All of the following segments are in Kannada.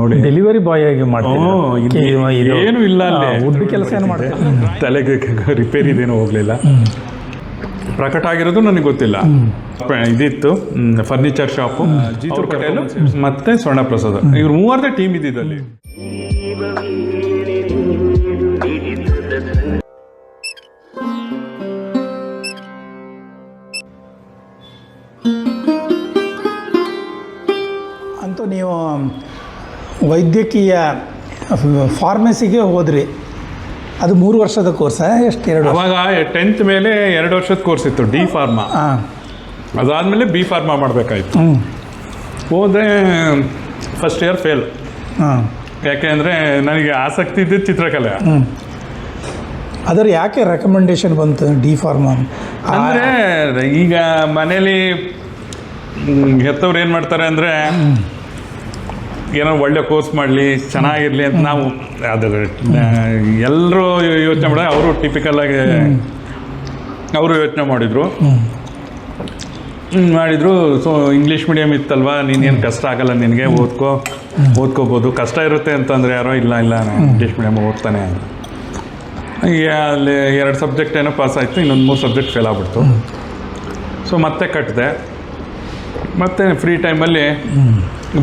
ನೋಡಿ. ಡೆಲಿವರಿ ಬಾಯ್ ಆಗಿ ಮಾಡ್ತೀನಿ ಏನೂ ಇಲ್ಲ ಅಲ್ಲಿ. ವುಡ್ ಕೆಲಸ ಏನು ಮಾಡ್ತೀನಿ ತಲೆಗೆ ರಿಪೇರಿ ಇದೇನು ಹೋಗ್ಲಿಲ್ಲ. ಪ್ರಕಟ ಆಗಿರೋದು ನನಗೆ ಗೊತ್ತಿಲ್ಲ. ಪ- ಇದಿತ್ತು. ಫರ್ನಿಚರ್ ಶಾಪು ಜೀತು ಪಟೇಲ್ ಮತ್ತೆ ಸ್ವರ್ಣ ಪ್ರಸಾದ್ ಇವ್ರು ಮೂವರ್ದ ಟೀಮ್ ಇದ್ದಿದ್ದಲ್ಲಿ ಅಂತೂ ನೀವು ವೈದ್ಯಕೀಯ ಫಾರ್ಮಸಿಗೆ ಹೋದ್ರಿ. ಅದು ಮೂರು ವರ್ಷದ ಕೋರ್ಸ ಎಷ್ಟು? ಎರಡು ಅವಾಗ ಟೆಂತ್ ಮೇಲೆ ಎರಡು ವರ್ಷದ ಕೋರ್ಸ್ ಇತ್ತು ಡಿ ಫಾರ್ಮಾ. ಹಾಂ ಅದಾದಮೇಲೆ ಬಿ ಫಾರ್ಮಾ ಮಾಡಬೇಕಾಯ್ತು. ಹ್ಞೂ ಹೋದರೆ ಫಸ್ಟ್ ಇಯರ್ ಫೇಲ್. ಹಾಂ ಯಾಕೆಂದರೆ ನನಗೆ ಆಸಕ್ತಿ ಇದ್ದಿದ್ದು ಚಿತ್ರಕಲೆ. ಹ್ಞೂ ಅದರ ಯಾಕೆ ರೆಕಮೆಂಡೇಶನ್ ಬಂತು ಡಿ ಫಾರ್ಮಾ? ಅಂದರೆ ಈಗ ಮನೇಲಿ ಹೆತ್ತವ್ರು ಏನು ಮಾಡ್ತಾರೆ ಅಂದರೆ ಏನೋ ಒಳ್ಳೆ ಕೋರ್ಸ್ ಮಾಡಲಿ, ಚೆನ್ನಾಗಿರಲಿ ಅಂತ ನಾವು ಅದರ ಎಲ್ಲರೂ ಯೋಚನೆ ಮಾಡಿ ಅವರು ಟಿಪಿಕಲ್ ಆಗಿ ಅವರು ಯೋಚನೆ ಮಾಡಿದರು. ಮಾಡಿದರು ಸೊ ಇಂಗ್ಲೀಷ್ ಮೀಡಿಯಮ್ ಇತ್ತಲ್ವಾ ನೀನೇನು ಕಷ್ಟ ಆಗಲ್ಲ ನಿನಗೆ, ಓದ್ಕೋ, ಓದ್ಕೋಬೋದು. ಕಷ್ಟ ಇರುತ್ತೆ ಅಂತಂದರೆ ಯಾರೋ, ಇಲ್ಲ ಇಲ್ಲ, ನಾನು ಇಂಗ್ಲೀಷ್ ಮೀಡಿಯಮ್ ಓದ್ತಾನೆ ಅಲ್ಲಿ ಎರಡು ಸಬ್ಜೆಕ್ಟ್ ಏನೋ ಪಾಸ್ ಆಯಿತು, ಇನ್ನೊಂದು ಮೂರು ಸಬ್ಜೆಕ್ಟ್ ಫೇಲ್ ಆಗ್ಬಿಡ್ತು. ಸೊ ಮತ್ತೆ ಕಟ್ಟಿದೆ ಮತ್ತೆ ಫ್ರೀ ಟೈಮಲ್ಲಿ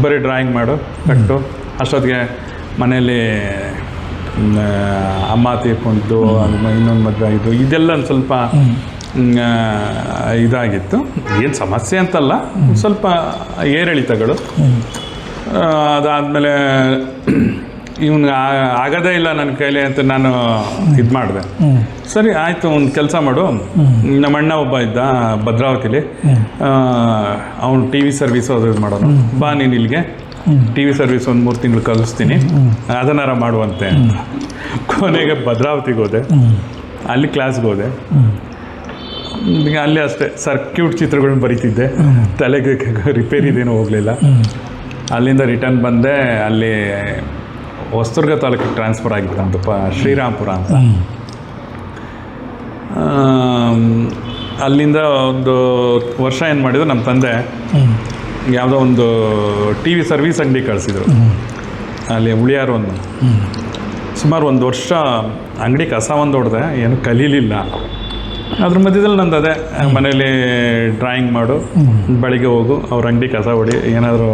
ಬರೀ ಡ್ರಾಯಿಂಗ್ ಮಾಡು ಕಟ್ಟು. ಅಷ್ಟೊತ್ತಿಗೆ ಮನೇಲಿ ಅಮ್ಮ ತೀರ್ಕೊಂಡಿದ್ದು ಇನ್ನೊಂದು ಮದುವೆ ಆಗಿದ್ದು ಇದೆಲ್ಲ ಒಂದು ಸ್ವಲ್ಪ ಇದಾಗಿತ್ತು. ಏನು ಸಮಸ್ಯೆ ಅಂತಲ್ಲ ಸ್ವಲ್ಪ ಏರಿಳಿತಗಳು. ಅದಾದಮೇಲೆ ಇವನು ಆಗೋದೇ ಇಲ್ಲ ನನ್ನ ಕೈಲಿ ಅಂತ ನಾನು ಇದು ಮಾಡಿದೆ. ಸರಿ ಆಯಿತು ಒಂದು ಕೆಲಸ ಮಾಡು. ನಮ್ಮ ಅಣ್ಣ ಒಬ್ಬ ಇದ್ದ ಭದ್ರಾವತಿಲಿ. ಅವನು ಟಿ ವಿ ಸರ್ವಿಸ್ ಅದು ಇದು ಮಾಡೋನು. ಬಾ ನೀನು ಇಲ್ಲಿಗೆ. ಟಿ ವಿ ಸರ್ವಿಸ್ ಒಂದು ಮೂರು ತಿಂಗಳು ಕಲಿಸ್ತೀನಿ. ಅದನ್ನಾರ ಮಾಡುವಂತೆ. ಕೊನೆಗೆ ಭದ್ರಾವತಿಗೆ ಹೋದೆ. ಅಲ್ಲಿ ಕ್ಲಾಸ್ಗೆ ಹೋದೆ. ಅಲ್ಲಿ ಅಷ್ಟೇ ಸರ್ಕ್ಯೂಟ್ ಚಿತ್ರಗಳನ್ನ ಬರೀತಿದ್ದೆ. ತಲೆಗೆ ರಿಪೇರಿದೇನು ಹೋಗಲಿಲ್ಲ. ಅಲ್ಲಿಂದ ರಿಟರ್ನ್ ಬಂದೆ ಅಲ್ಲಿ ಹೊಸದುರ್ಗ ತಾಲೂಕಿಗೆ ಟ್ರಾನ್ಸ್ಫರ್ ಆಗಿತ್ತು ನಮ್ಮದು ಪ ಶ್ರೀರಾಮ್ಪುರ ಅಂತ ಅಲ್ಲಿಂದ ಒಂದು ವರ್ಷ ಏನು ಮಾಡಿದ್ರು ನಮ್ಮ ತಂದೆ ಯಾವುದೋ ಒಂದು ಟಿ ವಿ ಸರ್ವಿಸ್ ಅಂಗಡಿ ಕಳಿಸಿದ್ರು. ಅಲ್ಲಿ ಉಳಿಯಾರು ಒಂದು. ಸುಮಾರು ಒಂದು ವರ್ಷ ಅಂಗಡಿ ಕಸ ಒಂದು ಹೊಡೆದೆ ಏನು ಕಲೀಲಿಲ್ಲ. ಅದ್ರ ಮಧ್ಯದಲ್ಲಿ ನಂದು ಅದೇ ಮನೇಲಿ ಡ್ರಾಯಿಂಗ್ ಮಾಡು ಬೆಳಿಗ್ಗೆ ಹೋಗು ಅವ್ರ ಅಂಗಡಿ ಕಸ ಹೊಡಿ ಏನಾದರೂ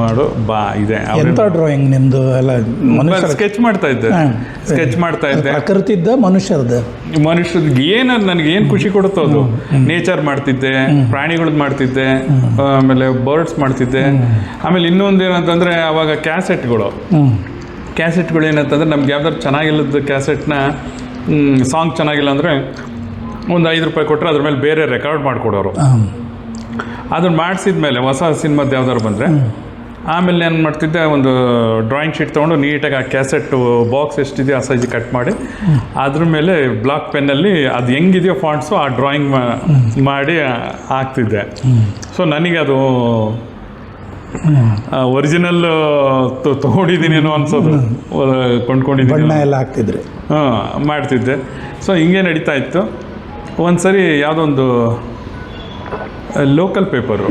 ಮಾಡು ಬಾ ಇದೆ. ಎಂತ ಡ್ರಾಯಿಂಗ್ ನಿಮ್ದು? ಎಲ್ಲ ಮನುಷ್ಯ ಸ್ಕೆಚ್ ಮಾಡ್ತಾ ಇದ್ದೆ. ಸ್ಕೆಚ್ ಮಾಡ್ತಾ ಇದ್ದೆ. ಪ್ರಕೃತಿದ್ದ ಮನುಷ್ಯರದ ಮನುಷ್ಯದ ಏನು ನನಗೆ ಏನು ಖುಷಿ ಕೊಡುತ್ತೋ ಅದು. ನೇಚರ್ ಮಾಡ್ತಿದ್ದೆ ಪ್ರಾಣಿಗಳದ್ದು ಮಾಡ್ತಿದ್ದೆ ಆಮೇಲೆ ಬರ್ಡ್ಸ್ ಮಾಡ್ತಿದ್ದೆ. ಆಮೇಲೆ ಇನ್ನೊಂದು ಏನಂತಂದರೆ ಅವಾಗ ಕ್ಯಾಸೆಟ್ಗಳು ಕ್ಯಾಸೆಟ್ಗಳು ಏನಂತಂದ್ರೆ ನಮ್ಗೆ ಯಾವ್ದಾದ್ರು ಚೆನ್ನಾಗಿಲ್ಲದ ಕ್ಯಾಸೆಟ್ನ ಸಾಂಗ್ ಚೆನ್ನಾಗಿಲ್ಲ ಅಂದರೆ ಒಂದು ಐದು ರೂಪಾಯಿ ಕೊಟ್ಟರೆ ಅದ್ರ ಮೇಲೆ ಬೇರೆ ರೆಕಾರ್ಡ್ ಮಾಡಿಕೊಡೋರು. ಅದನ್ನ ಮಾಡಿಸಿದ ಮೇಲೆ ಹೊಸ ಸಿನಿಮಾದ ಯಾವ್ದಾದ್ರು ಬಂದರೆ ಆಮೇಲೆ ಏನು ಮಾಡ್ತಿದ್ದೆ ಒಂದು ಡ್ರಾಯಿಂಗ್ ಶೀಟ್ ತೊಗೊಂಡು ನೀಟಾಗಿ ಆ ಕ್ಯಾಸೆಟ್ಟು ಬಾಕ್ಸ್ ಎಷ್ಟಿದೆಯೋ ಆ ಸೈಜ್ ಕಟ್ ಮಾಡಿ ಅದ್ರ ಮೇಲೆ ಬ್ಲಾಕ್ ಪೆನ್ನಲ್ಲಿ ಅದು ಹೆಂಗಿದೆಯೋ ಫಾಂಟ್ಸು ಆ ಡ್ರಾಯಿಂಗ್ ಮಾಡಿ ಹಾಕ್ತಿದ್ದೆ. ಸೊ ನನಗೆ ಅದು ಒರಿಜಿನಲ್ ತೊಗೊಂಡಿದ್ದೀನಿ ಏನೋ ಅನ್ಸೋದು. ಕೊಂಡ್ಕೊಂಡಿದ್ದೀನಿ ಎಲ್ಲ ಹಾಕ್ತಿದ್ರಿ. ಹಾಂ ಮಾಡ್ತಿದ್ದೆ. ಸೊ ಹಿಂಗೆ ನಡೀತಾ ಇತ್ತು. ಒಂದು ಸರಿ ಯಾವುದೊಂದು ಲೋಕಲ್ ಪೇಪರು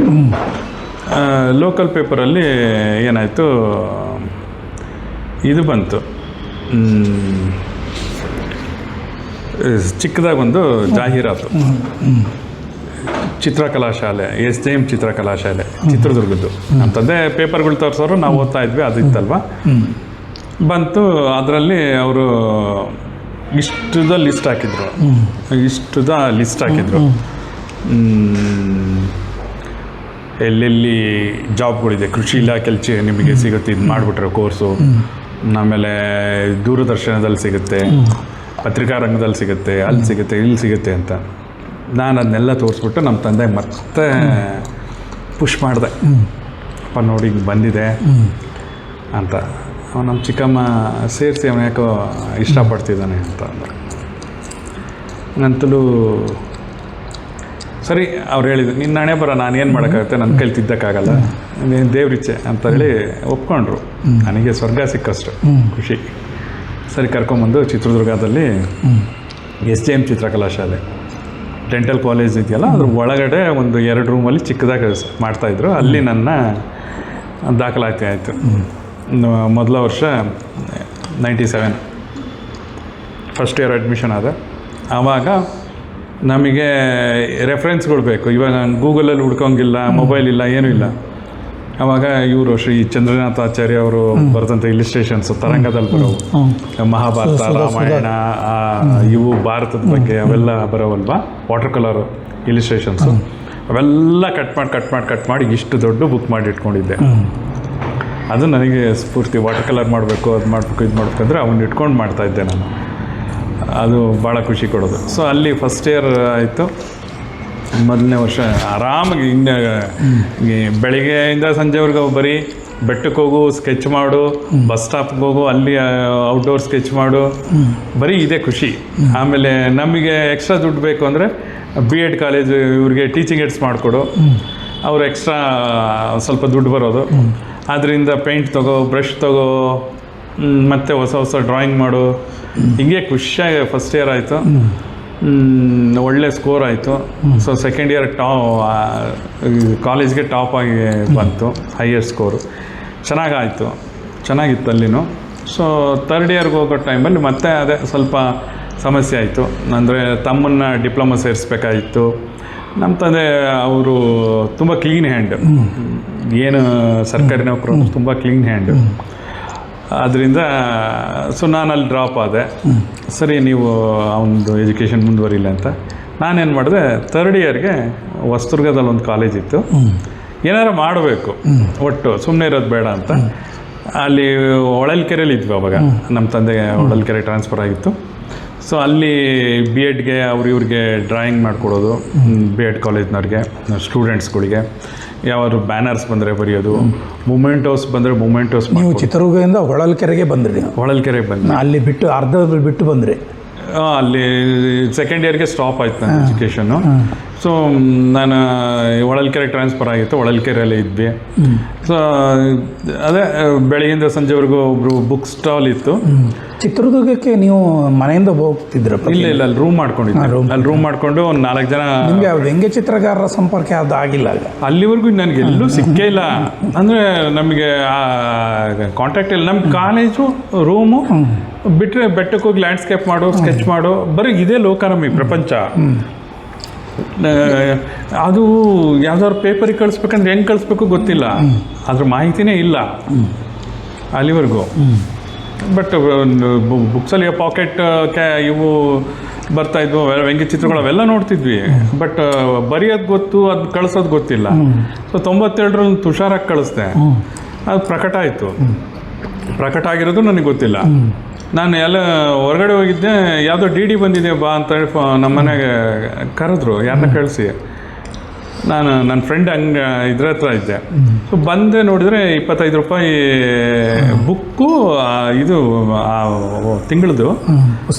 ಲೋಕಲ್ ಪೇಪರಲ್ಲಿ ಏನಾಯಿತು? ಇದು ಬಂತು. ಚಿಕ್ಕದಾಗ ಒಂದು ಜಾಹೀರಾತು. ಚಿತ್ರಕಲಾ ಶಾಲೆ, ಎಸ್ ಜೆ ಎಂ ಚಿತ್ರಕಲಾ ಶಾಲೆ, ಚಿತ್ರದುರ್ಗದ್ದು. ತಂದೆ ಪೇಪರ್ಗಳು ತೋರಿಸೋರು, ನಾವು ಓದ್ತಾ ಇದ್ವಿ, ಅದು ಇತ್ತಲ್ವ? ಬಂತು, ಅದರಲ್ಲಿ ಅವರು ಇಷ್ಟುದ ಲಿಸ್ಟ್ ಹಾಕಿದ್ರು. ಇಷ್ಟುದ ಲಿಸ್ಟ್ ಹಾಕಿದ್ರು. ಎಲ್ಲೆಲ್ಲಿ ಜಾಬ್ಗಳಿದೆ ಕೃಷಿ ಇಲಾಖೆಯಲ್ಲಿ ಚಿ ನಿಮಗೆ ಸಿಗುತ್ತೆ ಇದು ಮಾಡಿಬಿಟ್ರೆ ಕೋರ್ಸು. ಆಮೇಲೆ ದೂರದರ್ಶನದಲ್ಲಿ ಸಿಗುತ್ತೆ ಪತ್ರಿಕಾ ರಂಗದಲ್ಲಿ ಸಿಗುತ್ತೆ ಅಲ್ಲಿ ಸಿಗುತ್ತೆ ಇಲ್ಲಿ ಸಿಗುತ್ತೆ ಅಂತ. ನಾನು ಅದನ್ನೆಲ್ಲ ತೋರಿಸ್ಬಿಟ್ಟು ನಮ್ಮ ತಂದೆ ಮತ್ತೆ ಪುಷ್ ಮಾಡಿದೆ. ಅಪ್ಪ ನೋಡಿ ಹಿಂಗೆ ಬಂದಿದೆ ಅಂತ. ಅವ ನಮ್ಮ ಚಿಕ್ಕಮ್ಮ ಸೇರಿಸಿ ಅವನ ಯಾಕೋ ಇಷ್ಟಪಡ್ತಿದ್ದಾನೆ ಅಂತ ಅಂದ ನಂತಲೂ ಸರಿ ಅವ್ರು ಹೇಳಿದ್ರು ನಿನ್ನ ಹಣೆ ಬರ ನಾನು ಏನು ಮಾಡೋಕ್ಕಾಗುತ್ತೆ? ನನ್ನ ಕೈಲಿ ತಿದ್ದಕ್ಕಾಗಲ್ಲ. ನೀನು ದೇವ್ರಿಚ್ಛೆ ಅಂತ ಹೇಳಿ ಒಪ್ಕೊಂಡ್ರು. ನನಗೆ ಸ್ವರ್ಗ ಸಿಕ್ಕಷ್ಟು ಖುಷಿ. ಸರಿ ಕರ್ಕೊಂಬಂದು ಚಿತ್ರದುರ್ಗದಲ್ಲಿ ಎಸ್ ಜೆ ಎಂ ಚಿತ್ರಕಲಾ ಶಾಲೆ ಡೆಂಟಲ್ ಕಾಲೇಜ್ ಇದೆಯಲ್ಲ ಅದ್ರ ಒಳಗಡೆ ಒಂದು ಎರಡು ರೂಮಲ್ಲಿ ಚಿಕ್ಕದಾಗಿ ಮಾಡ್ತಾಯಿದ್ರು ಅಲ್ಲಿ ನನ್ನ ದಾಖಲಾತಿ ಆಯಿತು. ಮೊದಲ ವರ್ಷ ninety seven. First year admission ಆದ. ಆವಾಗ ನಮಗೆ ರೆಫರೆನ್ಸ್ಗಳು ಬೇಕು. ಇವಾಗ ನಾನು ಗೂಗಲಲ್ಲಿ ಹುಡ್ಕೋಂಗಿಲ್ಲ ಮೊಬೈಲ್ ಇಲ್ಲ ಏನೂ ಇಲ್ಲ. ಅವಾಗ ಇವರು ಶ್ರೀ ಚಂದ್ರನಾಥ ಆಚಾರ್ಯ ಅವರು ಬರೆದಂಥ ಇಲಿಸ್ಟ್ರೇಷನ್ಸ್ ತರಂಗದಲ್ಲಿ ಬರೋವು. ಮಹಾಭಾರತ ರಾಮಾಯಣ ಇವು ಭಾರತದ ಬಗ್ಗೆ ಅವೆಲ್ಲ ಬರೋವಲ್ವಾ? ವಾಟರ್ ಕಲರ್ ಇಲಿಸ್ಟ್ರೇಷನ್ಸು ಅವೆಲ್ಲ ಕಟ್ ಮಾಡಿ ಕಟ್ ಮಾಡಿ ಕಟ್ ಮಾಡಿ ಇಷ್ಟು ದೊಡ್ಡ ಬುಕ್ ಮಾಡಿ ಇಟ್ಕೊಂಡಿದ್ದೆ. ಅದು ನನಗೆ ಸ್ಫೂರ್ತಿ ವಾಟರ್ ಕಲರ್ ಮಾಡಬೇಕು ಅದು ಮಾಡಬೇಕು ಇದು ಮಾಡಬೇಕಂದ್ರೆ ಅವನ್ನ ಇಟ್ಕೊಂಡು ಮಾಡ್ತಾಯಿದ್ದೆ ನಾನು. ಅದು ಭಾಳ ಖುಷಿ ಕೊಡೋದು. ಸೊ ಅಲ್ಲಿ ಫಸ್ಟ್ ಇಯರ್ ಆಯಿತು. ಮೊದಲನೇ ವರ್ಷ ಆರಾಮಾಗಿ ಇನ್ನು ಬೆಳಿಗ್ಗೆಯಿಂದ ಸಂಜೆವರೆಗೂ ಬರೀ ಬೆಟ್ಟಕ್ಕೆ ಹೋಗು ಸ್ಕೆಚ್ ಮಾಡು ಬಸ್ ಸ್ಟಾಪ್ಗೆ ಹೋಗು, ಅಲ್ಲಿ ಔಟ್ಡೋರ್ ಸ್ಕೆಚ್ ಮಾಡು. ಬರೀ ಇದೇ ಖುಷಿ. ಆಮೇಲೆ ನಮಗೆ ಎಕ್ಸ್ಟ್ರಾ ದುಡ್ಡು ಬೇಕು ಅಂದರೆ ಬಿ ಎಡ್ ಕಾಲೇಜ್ ಇವ್ರಿಗೆ ಟೀಚಿಂಗ್ ಏಡ್ಸ್ ಮಾಡಿಕೊಡು. ಅವ್ರು ಎಕ್ಸ್ಟ್ರಾ ಸ್ವಲ್ಪ ದುಡ್ಡು ಬರೋದು. ಅದರಿಂದ ಪೇಂಟ್ ತಗೋ ಬ್ರಷ್ ತಗೋ ಮತ್ತೆ ಹೊಸ ಹೊಸ ಡ್ರಾಯಿಂಗ್ ಮಾಡು. ಹಿಂಗೆ ಖುಷಿಯಾಗಿ ಫಸ್ಟ್ ಇಯರ್ ಆಯಿತು. ಒಳ್ಳೆ ಸ್ಕೋರ್ ಆಯಿತು. ಸೊ ಸೆಕೆಂಡ್ ಇಯರ್ ಟಾ ಕಾಲೇಜ್ಗೆ ಟಾಪ್ ಆಗಿ ಬಂತು ಹೈಯರ್ ಸ್ಕೋರು ಚೆನ್ನಾಗಾಯಿತು. ಚೆನ್ನಾಗಿತ್ತು ಅಲ್ಲಿನೂ. ಸೊ ತರ್ಡ್ ಇಯರ್ಗೆ ಹೋಗೋ ಟೈಮಲ್ಲಿ ಮತ್ತೆ ಅದೇ ಸ್ವಲ್ಪ ಸಮಸ್ಯೆ ಆಯಿತು. ಅಂದರೆ ತಮ್ಮನ್ನ ಡಿಪ್ಲೊಮಾ ಸೇರಿಸ್ಬೇಕಾಗಿತ್ತು. ನಮ್ಮ ತಂದೆ ಅವರು ತುಂಬ ಕ್ಲೀನ್ ಹ್ಯಾಂಡ್ ಏನು ಸರ್ಕಾರಿ ನೌಕರು ತುಂಬ ಕ್ಲೀನ್ ಹ್ಯಾಂಡ್ ಅದರಿಂದ ಸೊ ನಾನು ಅಲ್ಲಿ ಡ್ರಾಪ್ ಆದೆ. ಸರಿ, ನೀವು ಅವನದು ಎಜುಕೇಷನ್ ಮುಂದುವರಿಲ್ಲ ಅಂತ. ನಾನೇನು ಮಾಡಿದೆ ತರ್ಡ್ ಇಯರ್ಗೆ ವಸ್ತುರ್ಗದಲ್ಲಿ ಒಂದು ಕಾಲೇಜ್ ಇತ್ತು. ಏನಾರು ಮಾಡಬೇಕು, ಒಟ್ಟು ಸುಮ್ಮನೆ ಇರೋದು ಬೇಡ ಅಂತ. ಅಲ್ಲಿ ಹೊಳಲ್ಕೆರೆಯಲ್ಲಿ ಇದ್ವಿ ಅವಾಗ. ನಮ್ಮ ತಂದೆ ಹೊಳಲ್ಕೆರೆ ಟ್ರಾನ್ಸ್ಫರ್ ಆಗಿತ್ತು. ಸೊ ಅಲ್ಲಿ ಬಿ ಎಡ್ಗೆ ಅವ್ರು ಇವ್ರಿಗೆ ಡ್ರಾಯಿಂಗ್ ಮಾಡಿಕೊಡೋದು ಬಿ ಎಡ್ ಕಾಲೇಜ್ನವ್ರಿಗೆ ಸ್ಟೂಡೆಂಟ್ಸ್ಗಳಿಗೆ ಯಾವಾದ್ರು ಬ್ಯಾನರ್ಸ್ ಬಂದರೆ ಬರೆಯೋದು ಮೂಮೆಂಟೋಸ್ ಬಂದರೆ ಮೂಮೆಂಟೋಸ್ ನೀವು ಚಿತ್ರದುರ್ಗದಿಂದ ಹೊಳಲ್ಕೆರೆಗೆ ಬಂದ್ರಿ ನೀವು. ಹೊಳಲ್ಕೆರೆಗೆ ಬಂದ್ರೆ ಅಲ್ಲಿ ಬಿಟ್ಟು ಅರ್ಧ ಬಿಟ್ಟು ಬಂದ್ರಿ. ಅಲ್ಲಿ ಸೆಕೆಂಡ್ ಇಯರ್ಗೆ ಸ್ಟಾಪ್ ಆಯ್ತು ನನ್ನ ಎಜುಕೇಷನ್ನು ಸೊ ನಾನು ಹೊಳಲ್ಕೆರೆ ಟ್ರಾನ್ಸ್ಫರ್ ಆಗಿತ್ತು ಹೊಳಲ್ಕೆರೆಯಲ್ಲೇ ಇದ್ವಿ. ಸೊ ಅದೇ ಬೆಳಗಿಂದ ಸಂಜೆವರೆಗೂ ಒಬ್ಬರು ಬುಕ್ ಸ್ಟಾಲ್ ಇತ್ತು. ಚಿತ್ರದುರ್ಗಕ್ಕೆ ನೀವು ಮನೆಯಿಂದ ಹೋಗ್ತಿದ್ರಪ್ಪ ಇಲ್ಲ ಇಲ್ಲ ಅಲ್ಲಿ ರೂಮ್ ಮಾಡ್ಕೊಂಡಿದ್ದೆ. ಅಲ್ಲಿ ರೂಮ್ ಮಾಡ್ಕೊಂಡು. ಒಂದು ನಾಲ್ಕು ಜನ ನಿಮಗೆ ವ್ಯಂಗ್ಯ ಚಿತ್ರಕಾರರ ಸಂಪರ್ಕ ಯಾವ್ದು ಆಗಿಲ್ಲ ಆಗ ಅಲ್ಲಿವರೆಗೂ ನನಗೆ ಎಲ್ಲೂ ಸಿಕ್ಕೇ ಇಲ್ಲ. ಅಂದರೆ ನಮಗೆ ಕಾಂಟ್ಯಾಕ್ಟ್ ಇಲ್ಲ. ನಮ್ಮ ಕಾಲೇಜು ರೂಮು ಬಿಟ್ಟರೆ ಬೆಟ್ಟಕ್ಕೆ ಹೋಗಿ ಲ್ಯಾಂಡ್ಸ್ಕೇಪ್ ಮಾಡು ಸ್ಕೆಚ್ ಮಾಡು ಬರೀ ಇದೇ ಲೋಕ ಪ್ರಪಂಚ. ಅದು ಯಾವ್ದಾದ್ರು ಪೇಪರಿಗೆ ಕಳಿಸ್ಬೇಕಂದ್ರೆ ಹೆಂಗೆ ಕಳಿಸ್ಬೇಕು ಗೊತ್ತಿಲ್ಲ. ಅದ್ರ ಮಾಹಿತಿನೇ ಇಲ್ಲ. ಅಲ್ಲಿವರೆಗೂ. ಬಟ್ ಬುಕ್ಸಲ್ಲಿ ಪಾಕೆಟ್ ಕ್ಯಾ ಇವು ಬರ್ತಾ ಇದ್ವು ವ್ಯಂಗ್ಯ ಚಿತ್ರಗಳು ಅವೆಲ್ಲ ನೋಡ್ತಿದ್ವಿ. ಬಟ್ ಬರೆಯೋದು ಗೊತ್ತು ಅದು ಕಳಿಸೋದು ಗೊತ್ತಿಲ್ಲ. ಸೊ ತೊಂಬತ್ತೆರಡರಲ್ಲಿ ತುಷಾರಾಗಿ ಕಳಿಸ್ದೆ. ಅದು ಪ್ರಕಟ ಆಯಿತು. ಪ್ರಕಟ ಆಗಿರೋದು ನನಗೆ ಗೊತ್ತಿಲ್ಲ. ನಾನು ಎಲ್ಲ ಹೊರಗಡೆ ಹೋಗಿದ್ದೆ ಯಾವುದೋ ಡಿ ಡಿ ಬಂದಿದೆ ಬಾ ಅಂತ ಹೇಳಿ ಫೋ- ನಮ್ಮ ಮನೆಗೆ ಕರೆದ್ರು ಯಾರನ್ನ ಕಳಿಸಿ. ನಾನು ನನ್ನ ಫ್ರೆಂಡ್ ಹಂಗೆ ಇದ್ರ ಹತ್ರ ಇದ್ದೆ. ಸೊ ಬಂದೆ ನೋಡಿದ್ರೆ ಇಪ್ಪತ್ತೈದು ರೂಪಾಯಿ ಬುಕ್ಕು ಆ, ಇದು ತಿಂಗಳದು.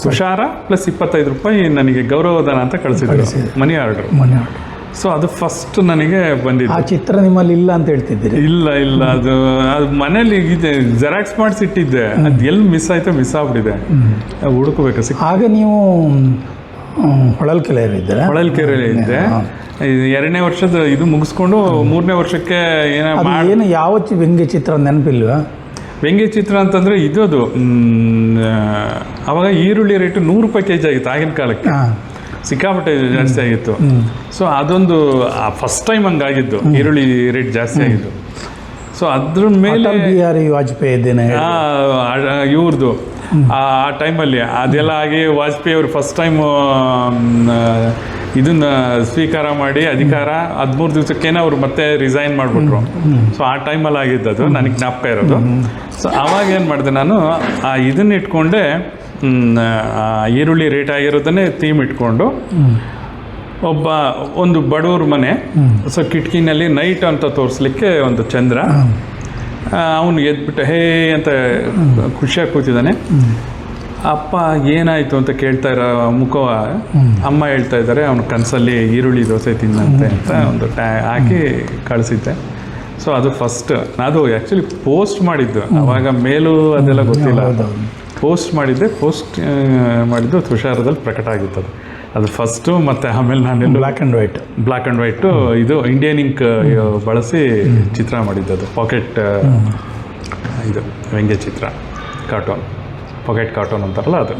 ಹುಷಾರ ಪ್ಲಸ್ ಇಪ್ಪತ್ತೈದು ರೂಪಾಯಿ ನನಗೆ ಗೌರವಧನ ಅಂತ ಕಳಿಸಿದ್ರು ಮನಿ ಆರ್ಡ್ರ್. ಮನೆ ಸೊ ಅದು ಫಸ್ಟ್ ನನಗೆ ಬಂದಿದೆ ಆ ಚಿತ್ರ ನಿಮ್ಮಲ್ಲಿ ಇಲ್ಲ ಅಂತ ಹೇಳ್ತಿದ್ದೀರಿ. ಇಲ್ಲ ಇಲ್ಲ. ಅದು ಅದು ಮನೇಲಿ ಇದೆ ಜೆರಾಕ್ಸ್ ಮಾಡಿಸಿ ಇಟ್ಟಿದ್ದೆ. ಅದು ಎಲ್ಲಿ ಮಿಸ್ ಆಯ್ತು ಮಿಸ್ ಆಗ್ಬಿಟ್ಟಿದೆ. ಹುಡುಕಬೇಕು ಸಿಕ್ ಆಗ ನೀವು ಹ್ಮ್, ಹೊಳಲ್ಕೆರೆಯಲ್ಲಿದ್ದೀರಾ ಹೊಳಲ್ಕೆರೆಯಲ್ಲಿ ಇದ್ದೆ. ಇದು ಎರಡನೇ ವರ್ಷದ ಇದು ಮುಗಿಸ್ಕೊಂಡು ಮೂರನೇ ವರ್ಷಕ್ಕೆ ಏನೋ ಏನು ಯಾವ ವ್ಯಂಗ್ಯ ಚಿತ್ರ ನೆನಪಿಲ್ವಾ? ವ್ಯಂಗ್ಯ ಚಿತ್ರ ಅಂತಂದ್ರೆ ಇದು ಅದು. ಅವಾಗ ಈರುಳ್ಳಿ ರೇಟು ನೂರು ರೂಪಾಯಿ ಕೆ ಜಿ ಆಗಿತ್ತು ಆಗಿನ ಕಾಲಕ್ಕೆ. ಸಿಕ್ಕಾಪಟ್ಟೆ ಜಾಸ್ತಿ ಆಗಿತ್ತು. ಸೊ ಅದೊಂದು ಫಸ್ಟ್ ಟೈಮ್ ಹಂಗಾಗಿದ್ದು. ಈರುಳ್ಳಿ ರೇಟ್ ಜಾಸ್ತಿ ಆಗಿದ್ದು. ಸೊ ಅದ್ರ ಮೇಲೆ ಬಿಹಾರಿ ವಾಜಪೇಯಿ ಇದ್ದೇನೆ ಇವ್ರದ್ದು ಆ ಟೈಮಲ್ಲಿ ಅದೆಲ್ಲ ಆಗಿ ವಾಜಪೇಯಿ ಅವರು ಫಸ್ಟ್ ಟೈಮ್ ಇದನ್ನ ಸ್ವೀಕಾರ ಮಾಡಿ ಅಧಿಕಾರ ಹದಿಮೂರು ದಿವಸಕ್ಕೇನೆ ಅವ್ರು ಮತ್ತೆ ರಿಸೈನ್ ಮಾಡಿಬಿಟ್ರು. ಸೊ ಆ ಟೈಮಲ್ಲಿ ಆಗಿದ್ದದು ನನಗೆ ಜ್ಞಾಪಕ ಇರೋದು. ಸೊ ಅವಾಗ ಏನು ಮಾಡಿದೆ ನಾನು ಆ ಇದನ್ನ ಇಟ್ಕೊಂಡೆ ಈರುಳ್ಳಿ ರೇಟ್ ಆಗಿರೋದನ್ನೇ ಥೀಮ್ ಇಟ್ಕೊಂಡು ಒಬ್ಬ ಒಂದು ಬಡವ್ರ ಮನೆ ಸೊ ಕಿಟಕಿನಲ್ಲಿ ನೈಟ್ ಅಂತ ತೋರಿಸ್ಲಿಕ್ಕೆ ಒಂದು ಚಂದ್ರ. ಅವನು ಎದ್ಬಿಟ್ಟು ಹೇ ಅಂತ ಖುಷಿಯಾಗಿ ಕೂತಿದ್ದಾನೆ. ಅಪ್ಪ ಏನಾಯಿತು? ಅಂತ ಕೇಳ್ತಾ ಇರೋ ಮುಖ ಅಮ್ಮ ಹೇಳ್ತಾ ಇದ್ದಾರೆ. ಅವನ ಕನಸಲ್ಲಿ ಈರುಳ್ಳಿ ದೋಸೆ ತಿನ್ನಂತೆ ಅಂತ ಒಂದು ಟ್ಯಾ ಹಾಕಿ ಕಳಿಸಿದ್ದೆ. ಸೊ ಅದು ಫಸ್ಟ್ ಅದು ಆ್ಯಕ್ಚುಲಿ ಪೋಸ್ಟ್ ಮಾಡಿದ್ದು. ಅವಾಗ ಮೇಲೂ ಅದೆಲ್ಲ ಗೊತ್ತಿಲ್ಲ. ಪೋಸ್ಟ್ ಮಾಡಿದ್ದೆ ಪೋಸ್ಟ್ ಮಾಡಿದ್ದು ತುಷಾರದಲ್ಲಿ ಪ್ರಕಟ ಆಗಿತ್ತು ಅದು ಫಸ್ಟು ಮತ್ತು ಆಮೇಲೆ ನಾನು black and white black and white ಇದು ಇಂಡಿಯನ್ ಇಂಕ್ ಬಳಸಿ ಚಿತ್ರ ಮಾಡಿದ್ದದು ಪಾಕೆಟ್ ಇದು ವ್ಯಂಗ್ಯ ಚಿತ್ರ. ಕಾರ್ಟೂನ್ ಪಾಕೆಟ್ ಕಾರ್ಟೂನ್ ಅಂತಾರಲ್ಲ ಅದು.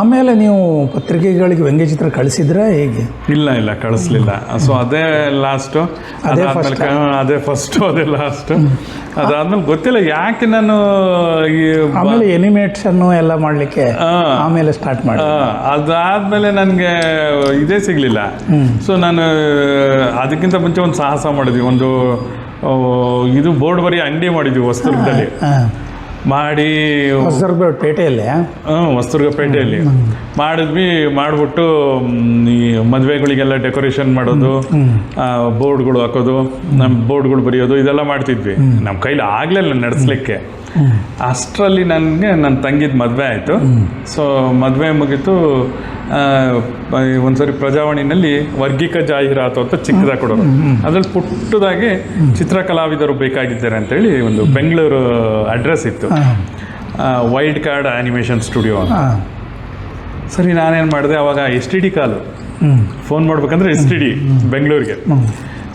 ಆಮೇಲೆ ನೀವು ಪತ್ರಿಕೆಗಳಿಗೆ ವ್ಯಂಗ್ಯ ಚಿತ್ರ ಕಳಿಸಿದ್ರೆ ಹೇಗೆ? ಇಲ್ಲ ಇಲ್ಲ ಕಳಿಸ್ಲಿಲ್ಲ. ಸೊ ಅದೇ ಲಾಸ್ಟು ಅದೇ ಫಸ್ಟು ಅದೇ ಲಾಸ್ಟು ಅದಾದ್ಮೇಲೆ ಗೊತ್ತಿಲ್ಲ ಯಾಕೆ ನಾನು ಈ ಆಮೇಲೆ ಎನಿಮೇಷನ್ನು ಎಲ್ಲ ಮಾಡ್ಲಿಕ್ಕೆ. ಆಮೇಲೆ ಸ್ಟಾರ್ಟ್ ಮಾಡಿ ಅದಾದ್ಮೇಲೆ ನನಗೆ ಇದೇ ಸಿಗಲಿಲ್ಲ. ಸೊ ನಾನು ಅದಕ್ಕಿಂತ ಮುಂಚೆ ಒಂದು ಸಾಹಸ ಮಾಡಿದ್ವಿ ಒಂದು ಇದು ಬೋರ್ಡ್ ಬರೀ ಅಂಗಡಿ ಮಾಡಿದ್ವಿ ವಸ್ತುದಲ್ಲಿ ಮಾಡಿ ಹೊಸದುರ್ಗ ಪೇಟೆಯಲ್ಲಿ ಹ್ಞೂ ಪೇಟೆಯಲ್ಲಿ ಮಾಡಿದ್ವಿ ಮಾಡಿಬಿಟ್ಟು ಈ ಮದುವೆಗಳಿಗೆಲ್ಲ ಡೆಕೋರೇಷನ್ ಮಾಡೋದು ಬೋರ್ಡ್ಗಳು ಹಾಕೋದು ನಮ್ಮ ಬೋರ್ಡ್ಗಳು ಬರೆಯೋದು ಇದೆಲ್ಲ ಮಾಡ್ತಿದ್ವಿ. ನಮ್ಮ ಕೈಲಿ ಆಗಲಿಲ್ಲ ನಡೆಸ್ಲಿಕ್ಕೆ. ಅಷ್ಟರಲ್ಲಿ ನನಗೆ ನನ್ನ ತಂಗಿದ ಮದುವೆ ಆಯಿತು. ಸೊ ಮದುವೆ ಮುಗೀತು ಒಂದ್ಸರಿ ಪ್ರಜಾವಾಣಿನಲ್ಲಿ ವರ್ಗಿಕ ಜಾಹೀರಾತು ಅಂತ ಚಿಕ್ಕದಾಗಿ ಕೊಡೋರು. ಅದ್ರಲ್ಲಿ ಪುಟ್ಟದಾಗಿ ಚಿತ್ರಕಲಾವಿದರು ಬೇಕಾಗಿದ್ದಾರೆ ಅಂತೇಳಿ ಒಂದು ಬೆಂಗಳೂರು ಅಡ್ರೆಸ್ ಇತ್ತು. ವೈಲ್ಡ್ ಕಾರ್ಡ್ ಆ್ಯನಿಮೇಷನ್ ಸ್ಟುಡಿಯೋ ಅಂತ. ಸರಿ ನಾನೇನು ಮಾಡಿದೆ ಅವಾಗ S T D call. Phone ಮಾಡ್ಬೇಕಂದ್ರೆ ಎಸ್ ಟಿ ಡಿ ಬೆಂಗಳೂರಿಗೆ.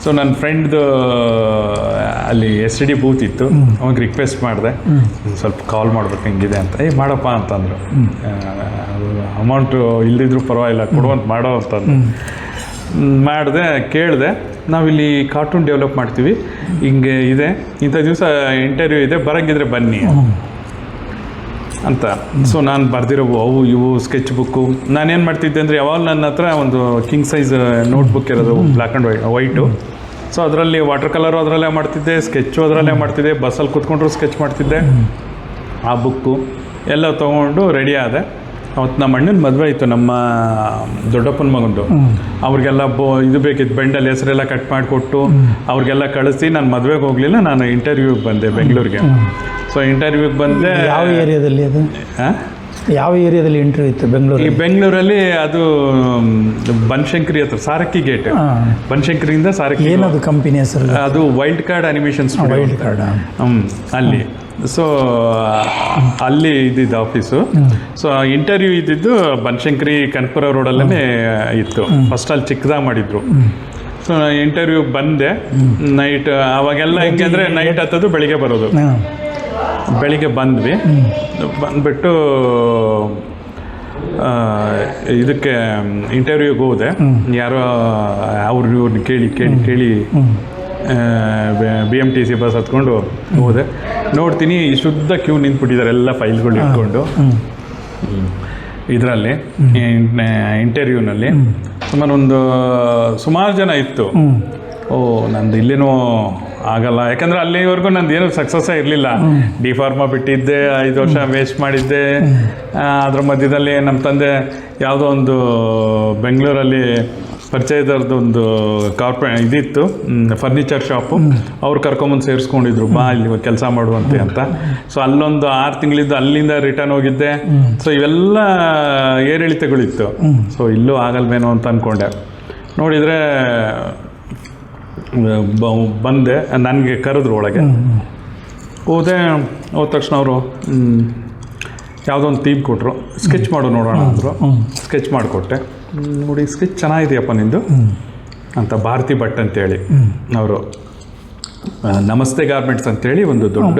ಸೊ ನನ್ನ ಫ್ರೆಂಡ್ದು ಅಲ್ಲಿ ಎಸ್ ಡಿ ಬೂತ್ ಇತ್ತು. ಅವಾಗ ರಿಕ್ವೆಸ್ಟ್ ಮಾಡಿದೆ. ಸ್ವಲ್ಪ ಕಾಲ್ ಮಾಡ್ಬೇಕು, ಹಿಂಗಿದೆ ಅಂತ. ಏ, ಮಾಡಪ್ಪ ಅಂತಂದರು. ಅಮೌಂಟು ಇಲ್ದಿದ್ರು ಪರವಾಗಿಲ್ಲ ಕೊಡುವಂತ ಮಾಡೋ ಅಂತಂದು ಮಾಡಿದೆ, ಕೇಳಿದೆ. ನಾವಿಲ್ಲಿ ಕಾರ್ಟೂನ್ ಡೆವಲಪ್ ಮಾಡ್ತೀವಿ. ಹಿಂಗೆ ಇದೆ. ಇಂಥ ದಿವಸ ಇಂಟರ್ವ್ಯೂ ಇದೆ. ಬರಂಗಿದ್ರೆ ಬನ್ನಿ ಅಂತ. ಸೊ ನಾನು ಬರೆದಿರೋ ಅವು, ಇವು ಸ್ಕೆಚ್ ಬುಕ್ಕು ನಾನೇನು ಮಾಡ್ತಿದ್ದೆ ಅಂದರೆ ಯಾವಾಗ ನನ್ನ ಹತ್ರ ಒಂದು ಕಿಂಗ್ ಸೈಜ್ ನೋಟ್ಬುಕ್ ಇರೋದು black and white white so ಅದರಲ್ಲಿ ವಾಟರ್ ಕಲರು ಅದರಲ್ಲೇ ಮಾಡ್ತಿದ್ದೆ ಸ್ಕೆಚ್ಚು ಅದರಲ್ಲೇ ಮಾಡ್ತಿದ್ದೆ ಬಸ್ಸಲ್ಲಿ ಕೂತ್ಕೊಂಡ್ರು ಸ್ಕೆಚ್ ಮಾಡ್ತಿದ್ದೆ. ಆ ಬುಕ್ಕು ಎಲ್ಲ ತೊಗೊಂಡು ರೆಡಿ ಆದೆ. ಅವತ್ತು ನಮ್ಮ ಅಣ್ಣನ ಮದುವೆ ಇತ್ತು ನಮ್ಮ ದೊಡ್ಡಪ್ಪನ ಮಗಂದು. ಅವ್ರಿಗೆಲ್ಲ ಬೋ ಇದು ಬೇಕಿತ್ತು ಬೆಂಡಲ್ಲಿ ಹೆಸರೆಲ್ಲ ಕಟ್ ಮಾಡಿಕೊಟ್ಟು ಅವ್ರಿಗೆಲ್ಲ ಕಳಿಸಿ ನಾನು ಮದುವೆಗೆ ಹೋಗಲಿಲ್ಲ ನಾನು ಇಂಟರ್ವ್ಯೂಗೆ ಬಂದೆ ಬೆಂಗಳೂರಿಗೆ. ಸೊ ಇಂಟರ್ವ್ಯೂಗೆ ಬಂದೆ ಯಾವ ಏರಿಯಾದಲ್ಲಿ ಅದು? ಯಾವ ಏರಿಯಾದಲ್ಲಿ ಇಂಟರ್ವ್ಯೂ ಇತ್ತು ಈ ಬೆಂಗಳೂರಲ್ಲಿ ಬೆಂಗಳೂರಲ್ಲಿ ಅದು ಬನಶಂಕರಿ ಹತ್ರ ಸಾರಕ್ಕಿ ಗೇಟ್ ಬನಶಂಕರಿಯಿಂದ ಸಾರಕ್ಕಿ ಏನದು ಕಂಪನಿ ಹೆಸರು? ಅದು wild card animation wild card ಹ್ಞೂ ಅಲ್ಲಿ. ಸೊ ಅಲ್ಲಿ ಇದ್ದಿದ್ದ ಆಫೀಸು ಸೊ ಇಂಟರ್ವ್ಯೂ ಇದ್ದಿದ್ದು ಬನಶಂಕರಿ ಕನಕಪುರ ರೋಡಲ್ಲೇ ಇತ್ತು. ಫಸ್ಟ್ ಅಲ್ಲಿ ಚಿಕ್ಕದಾಗ ಮಾಡಿದ್ರು. ಸೊ ಇಂಟರ್ವ್ಯೂ ಬಂದೆ. ನೈಟ್ ಅವಾಗೆಲ್ಲ ಹೆಂಗೆ ಅಂದರೆ ನೈಟ್ ಹತ್ತದು ಬೆಳಿಗ್ಗೆ ಬರೋದು. ಬೆಳಿಗ್ಗೆ ಬಂದ್ವಿ. ಬಂದ್ಬಿಟ್ಟು ಇದಕ್ಕೆ ಇಂಟರ್ವ್ಯೂಗೆ ಹೋದೆ. ಯಾರೋ ಅವ್ರು ಇವ್ರನ್ನ ಕೇಳಿ ಕೇಳಿ ಕೇಳಿ B M T C bus ಹತ್ಕೊಂಡು ಹೋದೆ. ನೋಡ್ತೀನಿ ಶುದ್ಧ ಕ್ಯೂ ನಿಂತ್ಬಿಟ್ಟಿದ್ದಾರೆ ಎಲ್ಲ ಫೈಲ್ಗಳು ಇಟ್ಕೊಂಡು. ಇದರಲ್ಲಿ ಇಂಟರ್ವ್ಯೂನಲ್ಲಿ ಸುಮಾರು ಒಂದು ಸುಮಾರು ಜನ ಇತ್ತು. ಓ ನಂದು ಇಲ್ಲೇನೋ ಆಗಲ್ಲ. ಯಾಕಂದ್ರೆ ಅಲ್ಲಿವರೆಗೂ ನಂದು ಏನು ಸಕ್ಸಸ್ಸೇ ಇರಲಿಲ್ಲ. ಡಿ ಫಾರ್ಮ ಬಿಟ್ಟಿದ್ದೆ ಐದು ವರ್ಷ ವೇಸ್ಟ್ ಮಾಡಿದ್ದೆ. ಅದ್ರ ಮಧ್ಯದಲ್ಲಿ ನಮ್ಮ ತಂದೆ ಯಾವುದೋ ಒಂದು ಬೆಂಗಳೂರಲ್ಲಿ ಪರಿಚಯದವ್ರದ್ದು ಒಂದು ಕಾರ್ಪೆ ಇದಿತ್ತು ಫರ್ನಿಚರ್ ಶಾಪು ಅವ್ರು ಕರ್ಕೊಂಬಂದು ಸೇರಿಸ್ಕೊಂಡಿದ್ರು ಬಾ ಇಲ್ಲಿ ಕೆಲಸ ಮಾಡುವಂತೆ ಅಂತ. ಸೊ ಅಲ್ಲೊಂದು ಆರು ತಿಂಗಳಿದ್ದು ಅಲ್ಲಿಂದ ರಿಟರ್ನ್ ಹೋಗಿದ್ದೆ. ಸೊ ಇವೆಲ್ಲ ಏರಿಳಿತಗಳಿತ್ತು. ಸೊ ಇಲ್ಲೂ ಆಗಲ್ವೇನೋ ಅಂತ ಅಂದ್ಕೊಂಡೆ ನೋಡಿದರೆ ಬಂದೆ ನನಗೆ ಕರೆದ್ರು ಒಳಗೆ. ಹೋದೆ ಹೋದ ತಕ್ಷಣ ಅವರು ಯಾವುದೋ ಒಂದು ಥೀಮ್ ಕೊಟ್ಟರು ಸ್ಕೆಚ್ ಮಾಡು ನೋಡೋಣ ಅಂದರು. ಸ್ಕೆಚ್ ಮಾಡಿಕೊಟ್ಟೆ. ನೋಡಿ ಸ್ಕೆಚ್ ಚೆನ್ನಾಗಿದೆಯಪ್ಪ ನಿಂದು. ಅಂತ ಭಾರತಿ ಭಟ್ ಅಂತೇಳಿ ಅವರು ನಮಸ್ತೆ ಗಾರ್ಮೆಂಟ್ಸ್ ಅಂತೇಳಿ ಒಂದು ದೊಡ್ಡ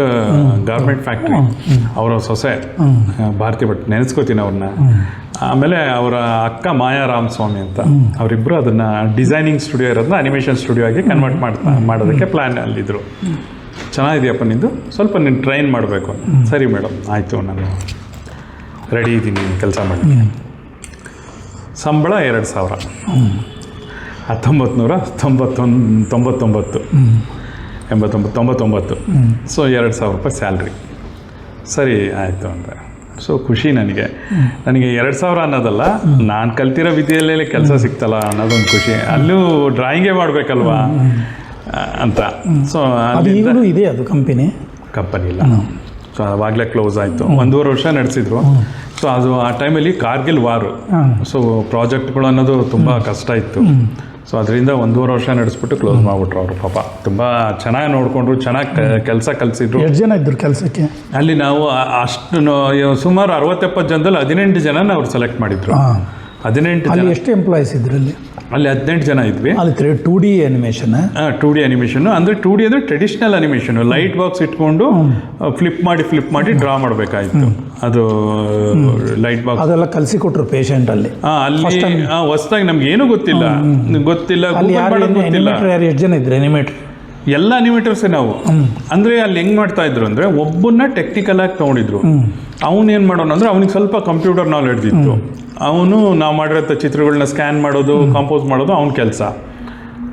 ಗಾರ್ಮೆಂಟ್ ಫ್ಯಾಕ್ಟ್ರಿ. ಅವರ ಸೊಸೆ ಭಾರತಿ ಭಟ್ ನೆನೆಸ್ಕೋತೀನಿ ಅವ್ರನ್ನ. ಆಮೇಲೆ ಅವರ ಅಕ್ಕ ಮಾಯಾ ರಾಮಸ್ವಾಮಿ ಅಂತ ಅವರಿಬ್ಬರು ಅದನ್ನ ಡಿಸೈನಿಂಗ್ ಸ್ಟುಡಿಯೋ ಇರೋದನ್ನ ಅನಿಮೇಷನ್ ಸ್ಟುಡಿಯೋ ಆಗಿ ಕನ್ವರ್ಟ್ ಮಾಡ್ತಾ ಮಾಡೋದಕ್ಕೆ ಪ್ಲ್ಯಾನ್ ಅಲ್ಲಿದ್ದರು ಚೆನ್ನಾಗಿದೆಯಪ್ಪ ನಿಂದು? ಸ್ವಲ್ಪ ನೀನು ಟ್ರೈನ್ ಮಾಡಬೇಕು. ಸರಿ ಮೇಡಮ್ ಆಯಿತು ನಾನು ರೆಡಿ ಇದ್ದೀನಿ ಕೆಲಸ ಮಾಡಿ ಸಂಬಳ ಎರಡು ಸಾವಿರ. ಹತ್ತೊಂಬತ್ತು ನೂರ ತೊಂಬತ್ತೊಂದು ತೊಂಬತ್ತೊಂಬತ್ತು. ಎಂಬತ್ತೊಂಬತ್ತು ತೊಂಬತ್ತೊಂಬತ್ತು. ಸೊ ಎರಡು ಸಾವಿರ ರೂಪಾಯಿ ಸ್ಯಾಲ್ರಿ. ಸರಿ ಆಯಿತು ಅಂತ. ಸೊ ಖುಷಿ ನನಗೆ. ನನಗೆ ಎರಡು ಸಾವಿರ ಅನ್ನೋದಲ್ಲ ನಾನು ಕಲ್ತಿರೋ ವಿದ್ಯೆಯಲ್ಲೇ ಕೆಲಸ ಸಿಗ್ತಲ್ಲ ಅನ್ನೋದೊಂದು ಖುಷಿ. ಅಲ್ಲೂ ಡ್ರಾಯಿಂಗೇ ಮಾಡಬೇಕಲ್ವಾ? ಅಂತ. ಸೊ ಇದೆ ಅದು ಕಂಪನಿ ಕಂಪನಿ ಇಲ್ಲ. ಸೊ ಅವಾಗಲೇ ಕ್ಲೋಸ್ ಆಯಿತು. ಒಂದೂವರೆ ವರ್ಷ ನಡೆಸಿದ್ರು. ಸೊ ಅದು ಆ ಟೈಮಲ್ಲಿ ಕಾರ್ಗಿಲ್ ವಾರು ಸೊ ಪ್ರಾಜೆಕ್ಟ್ಗಳು ಅನ್ನೋದು ತುಂಬ ಕಷ್ಟ ಇತ್ತು. ಸೊ ಅದರಿಂದ ಒಂದೂವರೆ ವರ್ಷ ನಡೆಸ್ಬಿಟ್ಟು ಕ್ಲೋಸ್ ಮಾಡಿಬಿಟ್ರು ಅವರು ಪಾಪ. ತುಂಬ ಚೆನ್ನಾಗಿ ನೋಡಿಕೊಂಡ್ರು ಚೆನ್ನಾಗಿ ಕೆಲಸ ಕಲಿಸಿದ್ರು. ಎಷ್ಟು ಜನ ಇದ್ರು ಕೆಲಸಕ್ಕೆ? ಅಲ್ಲಿ ನಾವು ಅಷ್ಟು ಸುಮಾರು ಅರವತ್ತೆಪ್ಪತ್ತು ಜನದಲ್ಲಿ ಹದಿನೆಂಟು ಜನ ಅವ್ರು ಸೆಲೆಕ್ಟ್ ಮಾಡಿದ್ರು. ಹದಿನೆಂಟು ಅಲ್ಲಿ ಎಷ್ಟು ಎಂಪ್ಲಾಯೀಸ್ ಇದ್ರಲ್ಲಿ? ಅಲ್ಲಿ ಹದಿನೆಂಟು ಜನ ಇದ್ವಿ. ಅಲ್ಲಿ two D animation two D animation ಅಂದರೆ ಟೂ ಡಿ ಅಂದರೆ ಟ್ರೆಡಿಷ್ನಲ್ ಅನಿಮೇಷನ್ ಲೈಟ್ ಬಾಕ್ಸ್ ಇಟ್ಕೊಂಡು ಫ್ಲಿಪ್ ಮಾಡಿ ಫ್ಲಿಪ್ ಮಾಡಿ ಡ್ರಾ ಮಾಡಬೇಕಾಗಿತ್ತು ಅದು ಲೈಟ್ ಬಾಕ್ಸ್ ಅದೆಲ್ಲ ಕಲಿಸಿಕೊಟ್ರು ಪೇಷಂಟ್ ಅಲ್ಲಿ. ಅಲ್ಲಿ ಹೊಸದಾಗಿ ನಮ್ಗೆ ಏನೂ ಗೊತ್ತಿಲ್ಲ ಗೊತ್ತಿಲ್ಲ. ಗೊತ್ತಿಲ್ಲ ಎಷ್ಟು ಜನ ಇದ್ರೆ ಅನಿಮೇಟರ್ ಎಲ್ಲ ಅನಿಮೇಟರ್ಸೇ ನಾವು. ಅಂದ್ರೆ ಅಲ್ಲಿ ಹೆಂಗ್ ಮಾಡ್ತಾ ಇದ್ರು ಅಂದ್ರೆ ಒಬ್ಬನ್ನ ಟೆಕ್ನಿಕಲ್ ಆಗಿ ತಗೊಂಡಿದ್ರು ಅವನು ಏನ್ ಮಾಡೋಣ ಅಂದ್ರೆ ಅವನಿಗೆ ಸ್ವಲ್ಪ ಕಂಪ್ಯೂಟರ್ ನಾಲೆಡ್ಜ್ ಇತ್ತು. ಅವನು ನಾವು ಮಾಡಿರೋ ಚಿತ್ರಗಳನ್ನ ಸ್ಕ್ಯಾನ್ ಮಾಡೋದು ಕಾಂಪೋಸ್ ಮಾಡೋದು ಅವನ ಕೆಲಸ.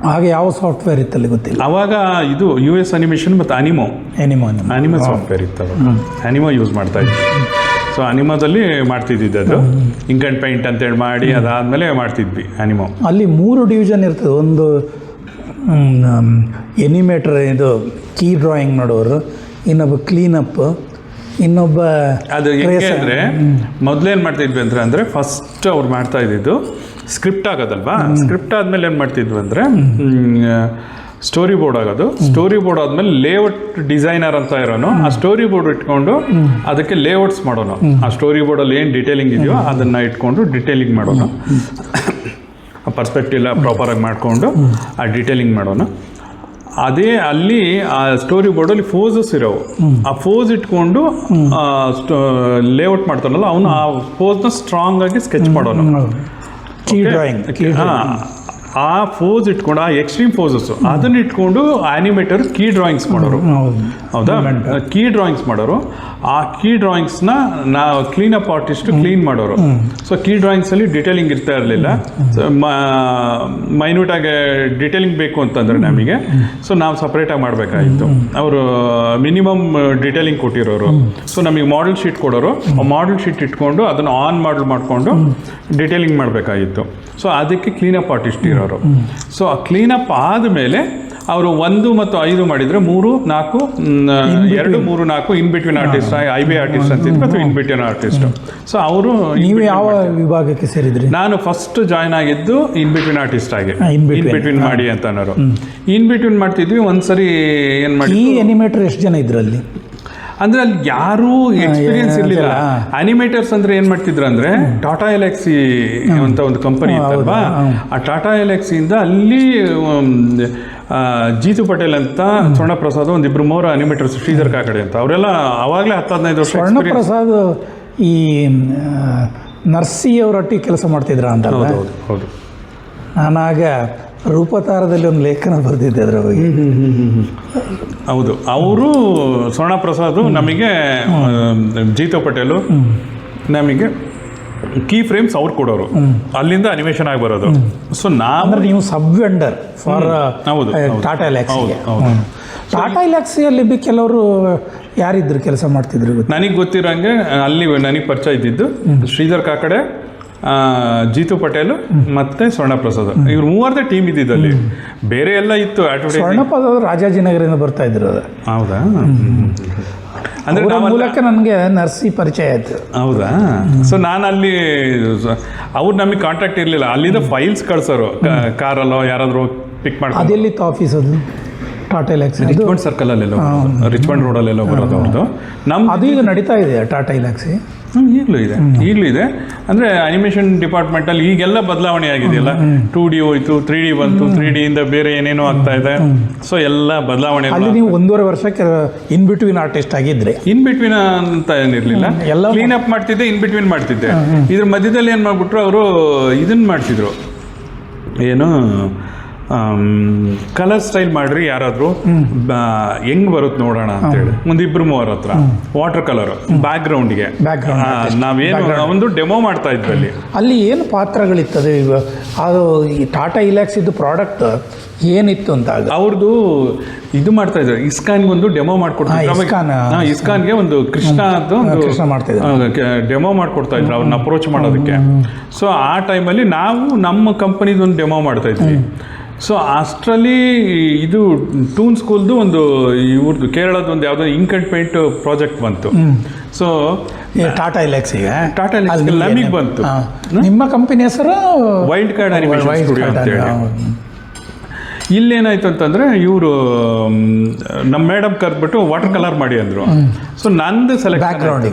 ಹಾಗೆ ಯಾವ ಸಾಫ್ಟ್ವೇರ್ ಇತ್ತಲ್ಲಿ ಗೊತ್ತಿಲ್ಲ. ಅವಾಗ ಇದು ಯು ಎಸ್ ಅನಿಮೇಷನ್ ಮತ್ತು ಅನಿಮೋ ಎನಿಮೋ ಅನಿಮೋ ಸಾಫ್ಟ್ವೇರ್ ಇತ್ತು ಅನಿಮೋ ಯೂಸ್ ಮಾಡ್ತಾ ಇದ್ವಿ ಸೊ ಅನಿಮೋದಲ್ಲಿ ಮಾಡ್ತಿದ್ದಿದ್ದು ಅದು. ಇಂಕ್ ಅಂಡ್ ಪೈಂಟ್ ಅಂತೇಳಿ ಮಾಡಿ ಅದಾದ್ಮೇಲೆ ಮಾಡ್ತಿದ್ವಿ ಅನಿಮೋ ಅಲ್ಲಿ ಮೂರು ಡಿವಿಷನ್ ಇರ್ತದೆ. ಒಂದು ಎನಿಮೇಟರ್ ಇದು ಕೀ ಡ್ರಾಯಿಂಗ್ ಮಾಡೋರು ಇನ್ನೊಬ್ಬ ಕ್ಲೀನಪ್ ಇನ್ನೊಬ್ಬ ಅದು ಅಂದರೆ ಮೊದಲೇನು ಮಾಡ್ತಿದ್ವಿ ಅಂದರೆ ಅಂದರೆ ಫಸ್ಟ್ ಅವ್ರು ಮಾಡ್ತಾ ಇದ್ದಿದ್ದು ಸ್ಕ್ರಿಪ್ಟ್ ಆಗೋದಲ್ವಾ? ಸ್ಕ್ರಿಪ್ಟ್ ಆದಮೇಲೆ ಏನು ಮಾಡ್ತಿದ್ವಿ ಅಂದರೆ ಸ್ಟೋರಿ ಬೋರ್ಡ್ ಆಗೋದು. ಸ್ಟೋರಿ ಬೋರ್ಡ್ ಆದಮೇಲೆ ಲೇಔಟ್ ಡಿಸೈನರ್ ಅಂತ ಇರೋನು ಆ ಸ್ಟೋರಿ ಬೋರ್ಡ್ ಇಟ್ಕೊಂಡು ಅದಕ್ಕೆ ಲೇಔಟ್ಸ್ ಮಾಡೋಣ ಆ ಸ್ಟೋರಿ ಬೋರ್ಡಲ್ಲಿ ಏನು ಡಿಟೇಲಿಂಗ್ ಇದೆಯೋ ಅದನ್ನು ಇಟ್ಕೊಂಡು ಡಿಟೇಲಿಂಗ್ ಮಾಡೋಣ ಪರ್ಸ್ಪೆಕ್ಟಿವ್ ಎಲ್ಲ ಪ್ರಾಪರಾಗಿ ಮಾಡಿಕೊಂಡು ಆ ಡಿಟೇಲಿಂಗ್ ಮಾಡೋಣ. ಅದೇ ಅಲ್ಲಿ ಆ ಸ್ಟೋರಿ ಬೋರ್ಡಲ್ಲಿ ಫೋಸಸ್ ಇರೋವು. ಆ ಫೋಸ್ ಇಟ್ಕೊಂಡು ಲೇಔಟ್ ಮಾಡ್ತಾನಲ್ಲ ಅವನು ಆ ಫೋಸ್ನ ಸ್ಟ್ರಾಂಗ್ ಆಗಿ ಸ್ಕೆಚ್ ಮಾಡೋಣ ಕೀ ಡ್ರಾಯಿಂಗ್ ಕೀ ಆ ಫೋಸ್ ಇಟ್ಕೊಂಡು ಆ ಎಕ್ಸ್ಟ್ರೀಮ್ ಫೋಸಸ್ ಅದನ್ನ ಇಟ್ಕೊಂಡು ಆನಿಮೇಟರ್ ಕೀ ಡ್ರಾಯಿಂಗ್ಸ್ ಮಾಡೋರು. ಹೌದು. ಹೌದಾ? ಕೀ ಡ್ರಾಯಿಂಗ್ಸ್ ಮಾಡೋರು. ಆ ಕೀ ಡ್ರಾಯಿಂಗ್ಸ್ನ ನಾವು ಕ್ಲೀನ್ ಅಪ್ ಆರ್ಟಿಸ್ಟ್ ಕ್ಲೀನ್ ಮಾಡೋರು. ಸೊ ಕೀ ಡ್ರಾಯಿಂಗ್ಸಲ್ಲಿ ಡಿಟೇಲಿಂಗ್ ಇರ್ತಾ ಇರಲಿಲ್ಲ. ಮೈನ್ಯೂಟ್ ಆಗಿ ಡಿಟೇಲಿಂಗ್ ಬೇಕು ಅಂತಂದ್ರೆ ನಮಗೆ. ಸೊ ನಾವು ಸಪ್ರೇಟಾಗಿ ಮಾಡಬೇಕಾಗಿತ್ತು ಅವರು ಮಿನಿಮಮ್ ಡಿಟೇಲಿಂಗ್ ಕೊಟ್ಟಿರೋರು. ಸೊ ನಮಗೆ ಮಾಡಲ್ ಶೀಟ್ ಕೊಡೋರು. ಆ ಮಾಡೆಲ್ ಶೀಟ್ ಇಟ್ಕೊಂಡು ಅದನ್ನು ಆನ್ ಮಾಡಲ್ ಮಾಡಿಕೊಂಡು ಡಿಟೇಲಿಂಗ್ ಮಾಡಬೇಕಾಗಿತ್ತು. ಸೊ ಅದಕ್ಕೆ ಕ್ಲೀನಪ್ ಆರ್ಟಿಸ್ಟ್ ಇರೋರು. ಸೊ ಆ ಕ್ಲೀನಪ್ ಆದಮೇಲೆ ಅವರು ಒಂದು ಮತ್ತು ಐದು ಮಾಡಿದ್ರೆ ಮೂರು ನಾಲ್ಕು ಎರಡು ಮೂರು ನಾಲ್ಕು in between artist I B artist ಅಂತ ಅಥವಾ ಇನ್ ಬಿಟ್ವೀನ್ ಆರ್ಟಿಸ್ಟ್ ಸೊ ಅವರು ನೀವು ಯಾವ ವಿಭಾಗಕ್ಕೆ ಸೇರಿದ್ರಿ? ನಾನು ಫಸ್ಟ್ ಜಾಯ್ನ್ ಆಗಿದ್ದು ಇನ್ ಬಿಟ್ವೀನ್ ಆರ್ಟಿಸ್ಟ್ ಆಗಿ. ಇನ್ ಬಿಟ್ವೀನ್ ಮಾಡಿ ಅಂತ ಅನ್ನೋರು. ಇನ್ ಬಿಟ್ವೀನ್ ಮಾಡ್ತಿದ್ವಿ ಒಂದ್ಸರಿ ಏನ್ ಮಾಡಿ ಈ ಎನಿಮೇಟರ್ ಎಷ್ಟು ಜನ ಇದ್ರಲ್ಲಿ? ಅಂದ್ರೆ ಅಲ್ಲಿ ಯಾರೂ ಎಕ್ಸ್ಪೀರಿಯನ್ಸ್ ಇರಲಿಲ್ಲ. ಅನಿಮೇಟರ್ಸ್ ಅಂದ್ರೆ ಏನ್ ಮಾಡ್ತಿದ್ರು ಅಂದ್ರೆ ಟಾಟಾ ಎಲೆಕ್ಸಿ ಅಂತ ಒಂದು ಕಂಪನಿ ಇತ್ತಲ್ವಾ? ಆ ಟಾಟಾ ಎಲೆಕ್ಸಿಯಿಂದ ಅಲ್ಲಿ ಜೀತು ಪಟೇಲ್ ಅಂತ ಸ್ವರ್ಣ ಪ್ರಸಾದ್ ಒಂದಿಬ್ರು ಮೂರು ಅನಿಮೇಟರ್ಸ್ ಶ್ರೀಧರ್ ಕಾಕಡೆ ಅಂತ. ಅವರೆಲ್ಲ ಅವಾಗಲೇ ಹತ್ತು ಹದಿನೈದು ವರ್ಷ ಸ್ವರ್ಣ ಪ್ರಸಾದ್ ಈ ನರ್ಸಿಯವರೊಟ್ಟಿಗೆ ಕೆಲಸ ಮಾಡ್ತಿದ್ರ ಅಂತ ಹೌದು ಹೌದು ಹೌದು. ನಾನಾಗ ರೂಪತಾರದಲ್ಲಿ ಒಂದು ಲೇಖನ ಬರೆದಿದ್ದೆ ಅದರ ಬಗ್ಗೆ. ಹೌದು. ಅವರು ಸ್ವರ್ಣ ಪ್ರಸಾದ್ ನಮಗೆ ಜೀತೋ ಪಟೇಲು ನಮಗೆ ಕೀ ಫ್ರೇಮ್ಸ್ ಅವ್ರು ಕೊಡೋರು. ಅಲ್ಲಿಂದ ಅನಿಮೇಷನ್ ಆಗಿ ಬರೋದು. ಸೊ ನಾನು ನೀವು ಸಬ್ ವೆಂಡರ್ ಫಾರ್ ಹೌದು. ಟಾಟಾ ಎಲೆಕ್ಸ್ ಹೌದು, ಹೌದು. ಟಾಟಾ ಎಲೆಕ್ಸಿಯಲ್ಲಿ ಬಿ ಕೆಲವರು ಯಾರಿದ್ರು ಕೆಲಸ ಮಾಡ್ತಿದ್ರು ನನಗೆ ನನಗೆ ಗೊತ್ತಿರೋಂಗೆ ಅಲ್ಲಿ ನನಗೆ ಪರಿಚಯ ಇದ್ದಿದ್ದು ಶ್ರೀಧರ್ ಕಾಕಡೆ ಜೀತು ಪಟೇಲ್ ಮತ್ತೆ ಸ್ವರ್ಣ ಪ್ರಸಾದ್ ಇವ್ರು ಮೂವರ್ದೇ ಟೀಮ್ ಇದ್ದಿದ್ದಲ್ಲಿ. ಬೇರೆ ಎಲ್ಲ ಇತ್ತು ಸ್ವರ್ಣಪ್ರಸಾದ್ ರಾಜಾಜಿನಗರಿಂದ ಬರ್ತಾ ಇದ್ರು ಅದು. ಹೌದಾ? ಅಂದ್ರೆ ಮೂಲಕ ನನಗೆ ನರ್ಸಿ ಪರಿಚಯ ಆಯ್ತು. ಹೌದಾ? ಸೊ ನಾನು ಅಲ್ಲಿ ಅವ್ರು ನಮಗೆ ಕಾಂಟ್ಯಾಕ್ಟ್ ಇರಲಿಲ್ಲ. ಅಲ್ಲಿಂದ ಫೈಲ್ಸ್ ಕಳ್ಸೋರು. ಕಾರಲ್ಲೋ ಯಾರಾದರೂ ಪಿಕ್ ಮಾಡಿ ಅದೆಲ್ಲಿತ್ತು ಆಫೀಸ್ ಅದು? ಟಾಟಾ ಎಲೆಕ್ಸಿ ಅದು? ರಿಚ್ಮಂಡ್ ಸರ್ಕಲ್ ಅಲ್ಲೆಲ್ಲ ರಿಚ್ಮಂಡ್ ರೋಡಲ್ಲೆಲ್ಲ ಬರೋದು ಅವ್ರದ್ದು ನಮ್ಮ ಅದು ಈಗ ನಡೀತಾ ಇದೆ ಟಾಟಾ ಎಲೆಕ್ಸಿ ಹ್ಮ್, ಈಗಲೂ ಇದೆ. ಈಗಲೂ ಇದೆ. ಅಂದರೆ ಅನಿಮೇಷನ್ ಡಿಪಾರ್ಟ್ಮೆಂಟಲ್ಲಿ ಈಗೆಲ್ಲ ಬದಲಾವಣೆ ಆಗಿದೆಯಲ್ಲ? ಟೂ ಡಿ ಹೋಯ್ತು ತ್ರೀ ಡಿ ಬಂತು ತ್ರೀ ಡಿಯಿಂದ ಬೇರೆ ಏನೇನೋ ಆಗ್ತಾ ಇದೆ. ಸೊ ಎಲ್ಲ ಬದಲಾವಣೆ ಅಲ್ಲಿ ನೀವು ಒಂದೂವರೆ ವರ್ಷಕ್ಕೆ ಇನ್ ಬಿಟ್ವೀನ್ ಆರ್ಟಿಸ್ಟ್ ಆಗಿದ್ರೆ. ಇನ್ ಬಿಟ್ವೀನ್ ಅಂತ ಏನಿರಲಿಲ್ಲ. ಎಲ್ಲ ಕ್ಲೀನ್ ಅಪ್ ಮಾಡ್ತಿದ್ದೆ ಇನ್ ಬಿಟ್ವೀನ್ ಮಾಡ್ತಿದ್ದೆ. ಇದ್ರ ಮಧ್ಯದಲ್ಲಿ ಏನು ಮಾಡ್ಬಿಟ್ರು ಅವರು ಇದನ್ನ ಮಾಡ್ತಿದ್ರು. ಏನು? ಕಲರ್ ಸ್ಟೈಲ್ ಮಾಡ್ರಿ ಯಾರಾದರೂ. ಹೆಂಗ್ ಬರುತ್ತೆ ನೋಡೋಣ ಅಂತೇಳಿ ಒಂದಿಬ್ರು ಮೂವರ ಹತ್ರ ವಾಟರ್ ಕಲರ್ ಬ್ಯಾಕ್ ಗ್ರೌಂಡ್ಗೆ ನಾವೇನು ಒಂದು ಡೆಮೋ ಮಾಡ್ತಾ ಇದ್ವಿ ಅಲ್ಲಿ ಅಲ್ಲಿ ಏನು ಪಾತ್ರಗಳಿತ್ತದೆ? ಅದು ಈ ಟಾಟಾ ಇಲೆಕ್ಸಿದ್ದು ಪ್ರಾಡಕ್ಟ್ ಏನಿತ್ತು ಅಂತ ಅವ್ರದ್ದು ಇದು ಮಾಡ್ತಾ ಇದ್ರು ಇಸ್ಕಾನ್ಗೆ ಒಂದು ಡೆಮೋ ಮಾಡ್ಕೊಡ್ತಾ ಇಸ್ಕಾನ್ಗೆ ಒಂದು ಕೃಷ್ಣ ಅಂತ ಒಂದು. ಡೆಮೋ ಮಾಡ್ಕೊಡ್ತಾ ಇದ್ರು. ಅವ್ರನ್ನ ಅಪ್ರೋಚ್ ಮಾಡೋದಕ್ಕೆ. ಸೊ ಆ ಟೈಮಲ್ಲಿ ನಾವು ನಮ್ಮ ಕಂಪನಿದು ಒಂದು ಡೆಮೋ ಮಾಡ್ತಾ ಇದ್ವಿ. ಸೊ ಅಷ್ಟರಲ್ಲಿ ಇದು ಟೂನ್ ಸ್ಕೂಲ್ದು ಒಂದು ಇವ್ರದ್ದು ಕೇರಳದ ಒಂದು ಯಾವುದೋ ಇಂಕ್ ಅಂಡ್ ಪೇಂಟ್ ಪ್ರಾಜೆಕ್ಟ್ ಬಂತು. ಸೊ ಟಾಟಾ ಇಲೆಕ್ಸಿಗೆ ಟಾಟಾ ನಮಗೆ ಬಂತು. ನಿಮ್ಮ ಕಂಪನಿ ಹೆಸರು? ವೈಲ್ಡ್ ಕಾರ್ಡ್ ಅನಿಮೇಷನ್ ಸ್ಟುಡಿಯೋ ಅಂತ ಅಂತೇಳಿ. ಇಲ್ಲೇನಾಯ್ತು ಅಂತಂದ್ರೆ ಇವರು ನಮ್ಮ ಮೇಡಮ್ ಕರೆದ್ಬಿಟ್ಟು ವಾಟರ್ ಕಲರ್ ಮಾಡಿ ಅಂದ್ರು. ಸೊ ನಂದು ಸೆಲೆಕ್ಟ್.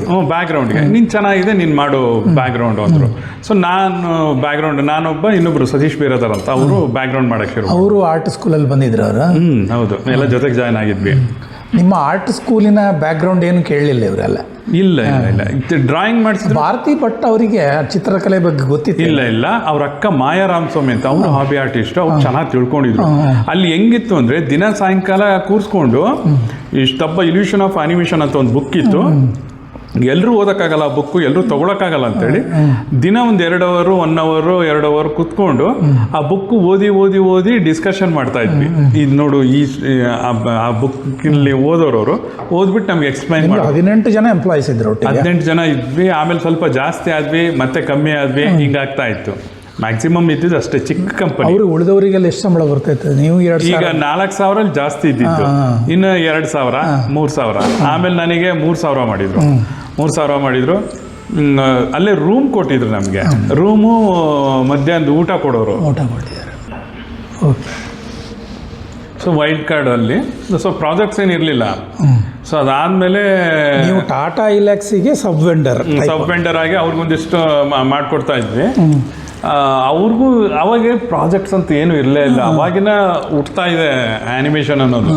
ಹ್ಞೂ ಬ್ಯಾಕ್ಗ್ರೌಂಡ್ಗೆ ನೀನು ಚೆನ್ನಾಗಿದೆ ನೀನು ಮಾಡು ಬ್ಯಾಕ್ಗ್ರೌಂಡ್ ಅಂದರು. ಸೊ ನಾನು ಬ್ಯಾಕ್ಗ್ರೌಂಡ್ ನಾನೊಬ್ಬ ಇನ್ನೊಬ್ರು ಸತೀಶ್ ಬೀರದಾರ್ ಅಂತ. ಅವರು ಬ್ಯಾಕ್ಗ್ರೌಂಡ್ ಮಾಡಕ್ಕೆ ಅವರು ಆರ್ಟ್ ಸ್ಕೂಲಲ್ಲಿ ಬಂದಿದ್ರು ಅವರು. ಹ್ಞೂ ಹೌದು. ಎಲ್ಲ ಜೊತೆಗೆ ಜಾಯ್ನ್ ಆಗಿದ್ವಿ. ನಿಮ್ಮ ಆರ್ಟ್ ಸ್ಕೂಲಿನ ಬ್ಯಾಕ್ಗ್ರೌಂಡ್ ಏನು ಕೇಳಲಿಲ್ಲ ಇವರೆಲ್ಲ? ಇಲ್ಲ ಇಲ್ಲ ಇಲ್ಲ. ಡ್ರಾಯಿಂಗ್ ಮಾಡಿಸಿದ್ರು. ಭಾರತಿ ಭಟ್ ಅವರಿಗೆ ಚಿತ್ರಕಲೆ ಬಗ್ಗೆ ಗೊತ್ತಿತ್ತು ಇಲ್ಲ ಇಲ್ಲ? ಅವ್ರ ಅಕ್ಕ ಮಾಯಾ ರಾಮಸ್ವಾಮಿ ಅಂತ ಅವರು ಹಾಬಿ ಆರ್ಟಿಸ್ಟ್ ಅವ್ರು ಚೆನ್ನಾಗಿ ತಿಳ್ಕೊಂಡಿದ್ರು. ಅಲ್ಲಿ ಹೆಂಗಿತ್ತು ಅಂದ್ರೆ ದಿನ ಸಾಯಂಕಾಲ ಕೂರಿಸ್ಕೊಂಡು ಈ ಸ್ತಬ್ಬ ಇಲ್ಯೂಷನ್ ಆಫ್ ಅನಿಮೇಷನ್ ಅಂತ ಒಂದು ಬುಕ್ ಇತ್ತು. ಎಲ್ಲರೂ ಓದೋಕ್ಕಾಗಲ್ಲ ಆ ಬುಕ್ಕು ಎಲ್ಲರೂ ತೊಗೊಳಕ್ಕಾಗಲ್ಲ ಅಂತೇಳಿ ದಿನ ಒಂದು ಎರಡು ಅವರು ಒನ್ ಅವರು ಎರಡು ಅವರ್ ಕುತ್ಕೊಂಡು ಆ ಬುಕ್ ಓದಿ ಓದಿ ಓದಿ ಡಿಸ್ಕಷನ್ ಮಾಡ್ತಾ ಇದ್ವಿ. ಇದು ನೋಡು ಈ ಆ ಬುಕ್ಕಿನಲ್ಲಿ ಓದೋರವರು ಓದ್ಬಿಟ್ಟು ನಮ್ಗೆ ಎಕ್ಸ್ಪ್ಲೈನ್ ಮಾಡಿ. ಹದಿನೆಂಟು ಜನ ಎಂಪ್ಲಾಯೀಸ್ ಇದ್ರು ಹದಿನೆಂಟು ಜನ ಇದ್ವಿ ಆಮೇಲೆ ಸ್ವಲ್ಪ ಜಾಸ್ತಿ ಆದ್ವಿ ಮತ್ತೆ ಕಮ್ಮಿ ಆದ್ವಿ ಹಿಂಗಾಗ್ತಾ ಇತ್ತು. ಮ್ಯಾಕ್ಸಿಮಮ್ ಇದ್ದಿದ್ದು ಅಷ್ಟೇ ಚಿಕ್ಕ ಕಂಪನಿ ಅವರು ಉಳಿದವರಿಗೆಲ್ಲ ಎಷ್ಟು ಸಂಬಳ ಬರ್ತೈತೆ? ನೀವು ಎರಡು ಈಗ ನಾಲ್ಕು ಸಾವಿರ ಜಾಸ್ತಿ ಇದ್ದಿದ್ದು. ಇನ್ನು ಎರಡು ಸಾವಿರ ಮೂರು ಸಾವಿರ. ಆಮೇಲೆ ನನಗೆ ಮೂರು ಸಾವಿರ ಮಾಡಿದ್ರು. ಮೂರು ಸಾವಿರ ಮಾಡಿದ್ರು. ಅಲ್ಲೇ ರೂಮ್ ಕೊಟ್ಟಿದ್ರು ನಮಗೆ. ರೂಮು ಮಧ್ಯಾಹ್ನದ ಊಟ ಕೊಡೋರು. ಊಟ ಕೊಟ್ಟಿದ್ದಾರೆ. ಓಕೆ ಸೊ ವೈಲ್ಡ್ ಕಾರ್ಡ್ ಅಲ್ಲಿ. ಸೊ ಪ್ರಾಜೆಕ್ಟ್ಸ್ ಏನು ಇರಲಿಲ್ಲ. ಸೊ ಅದಾದ್ಮೇಲೆ ನೀವು ಟಾಟಾ ಇಲೆಕ್ಸಿಗೆ ಸಬ್ ವೆಂಡರ್ ಸಬ್ ವೆಂಡರ್ ಆಗಿ ಅವ್ರಿಗೊಂದಿಷ್ಟು ಮಾಡಿಕೊಡ್ತಾ ಇದ್ವಿ. ಅವ್ರಿಗೂ ಅವಾಗ ಪ್ರಾಜೆಕ್ಟ್ಸ್ ಅಂತ ಏನು ಇರಲೇ ಇಲ್ಲ. ಅವಾಗಿನ ಹುಟ್ತಾ ಇದೆ ಆನಿಮೇಷನ್ ಅನ್ನೋದು.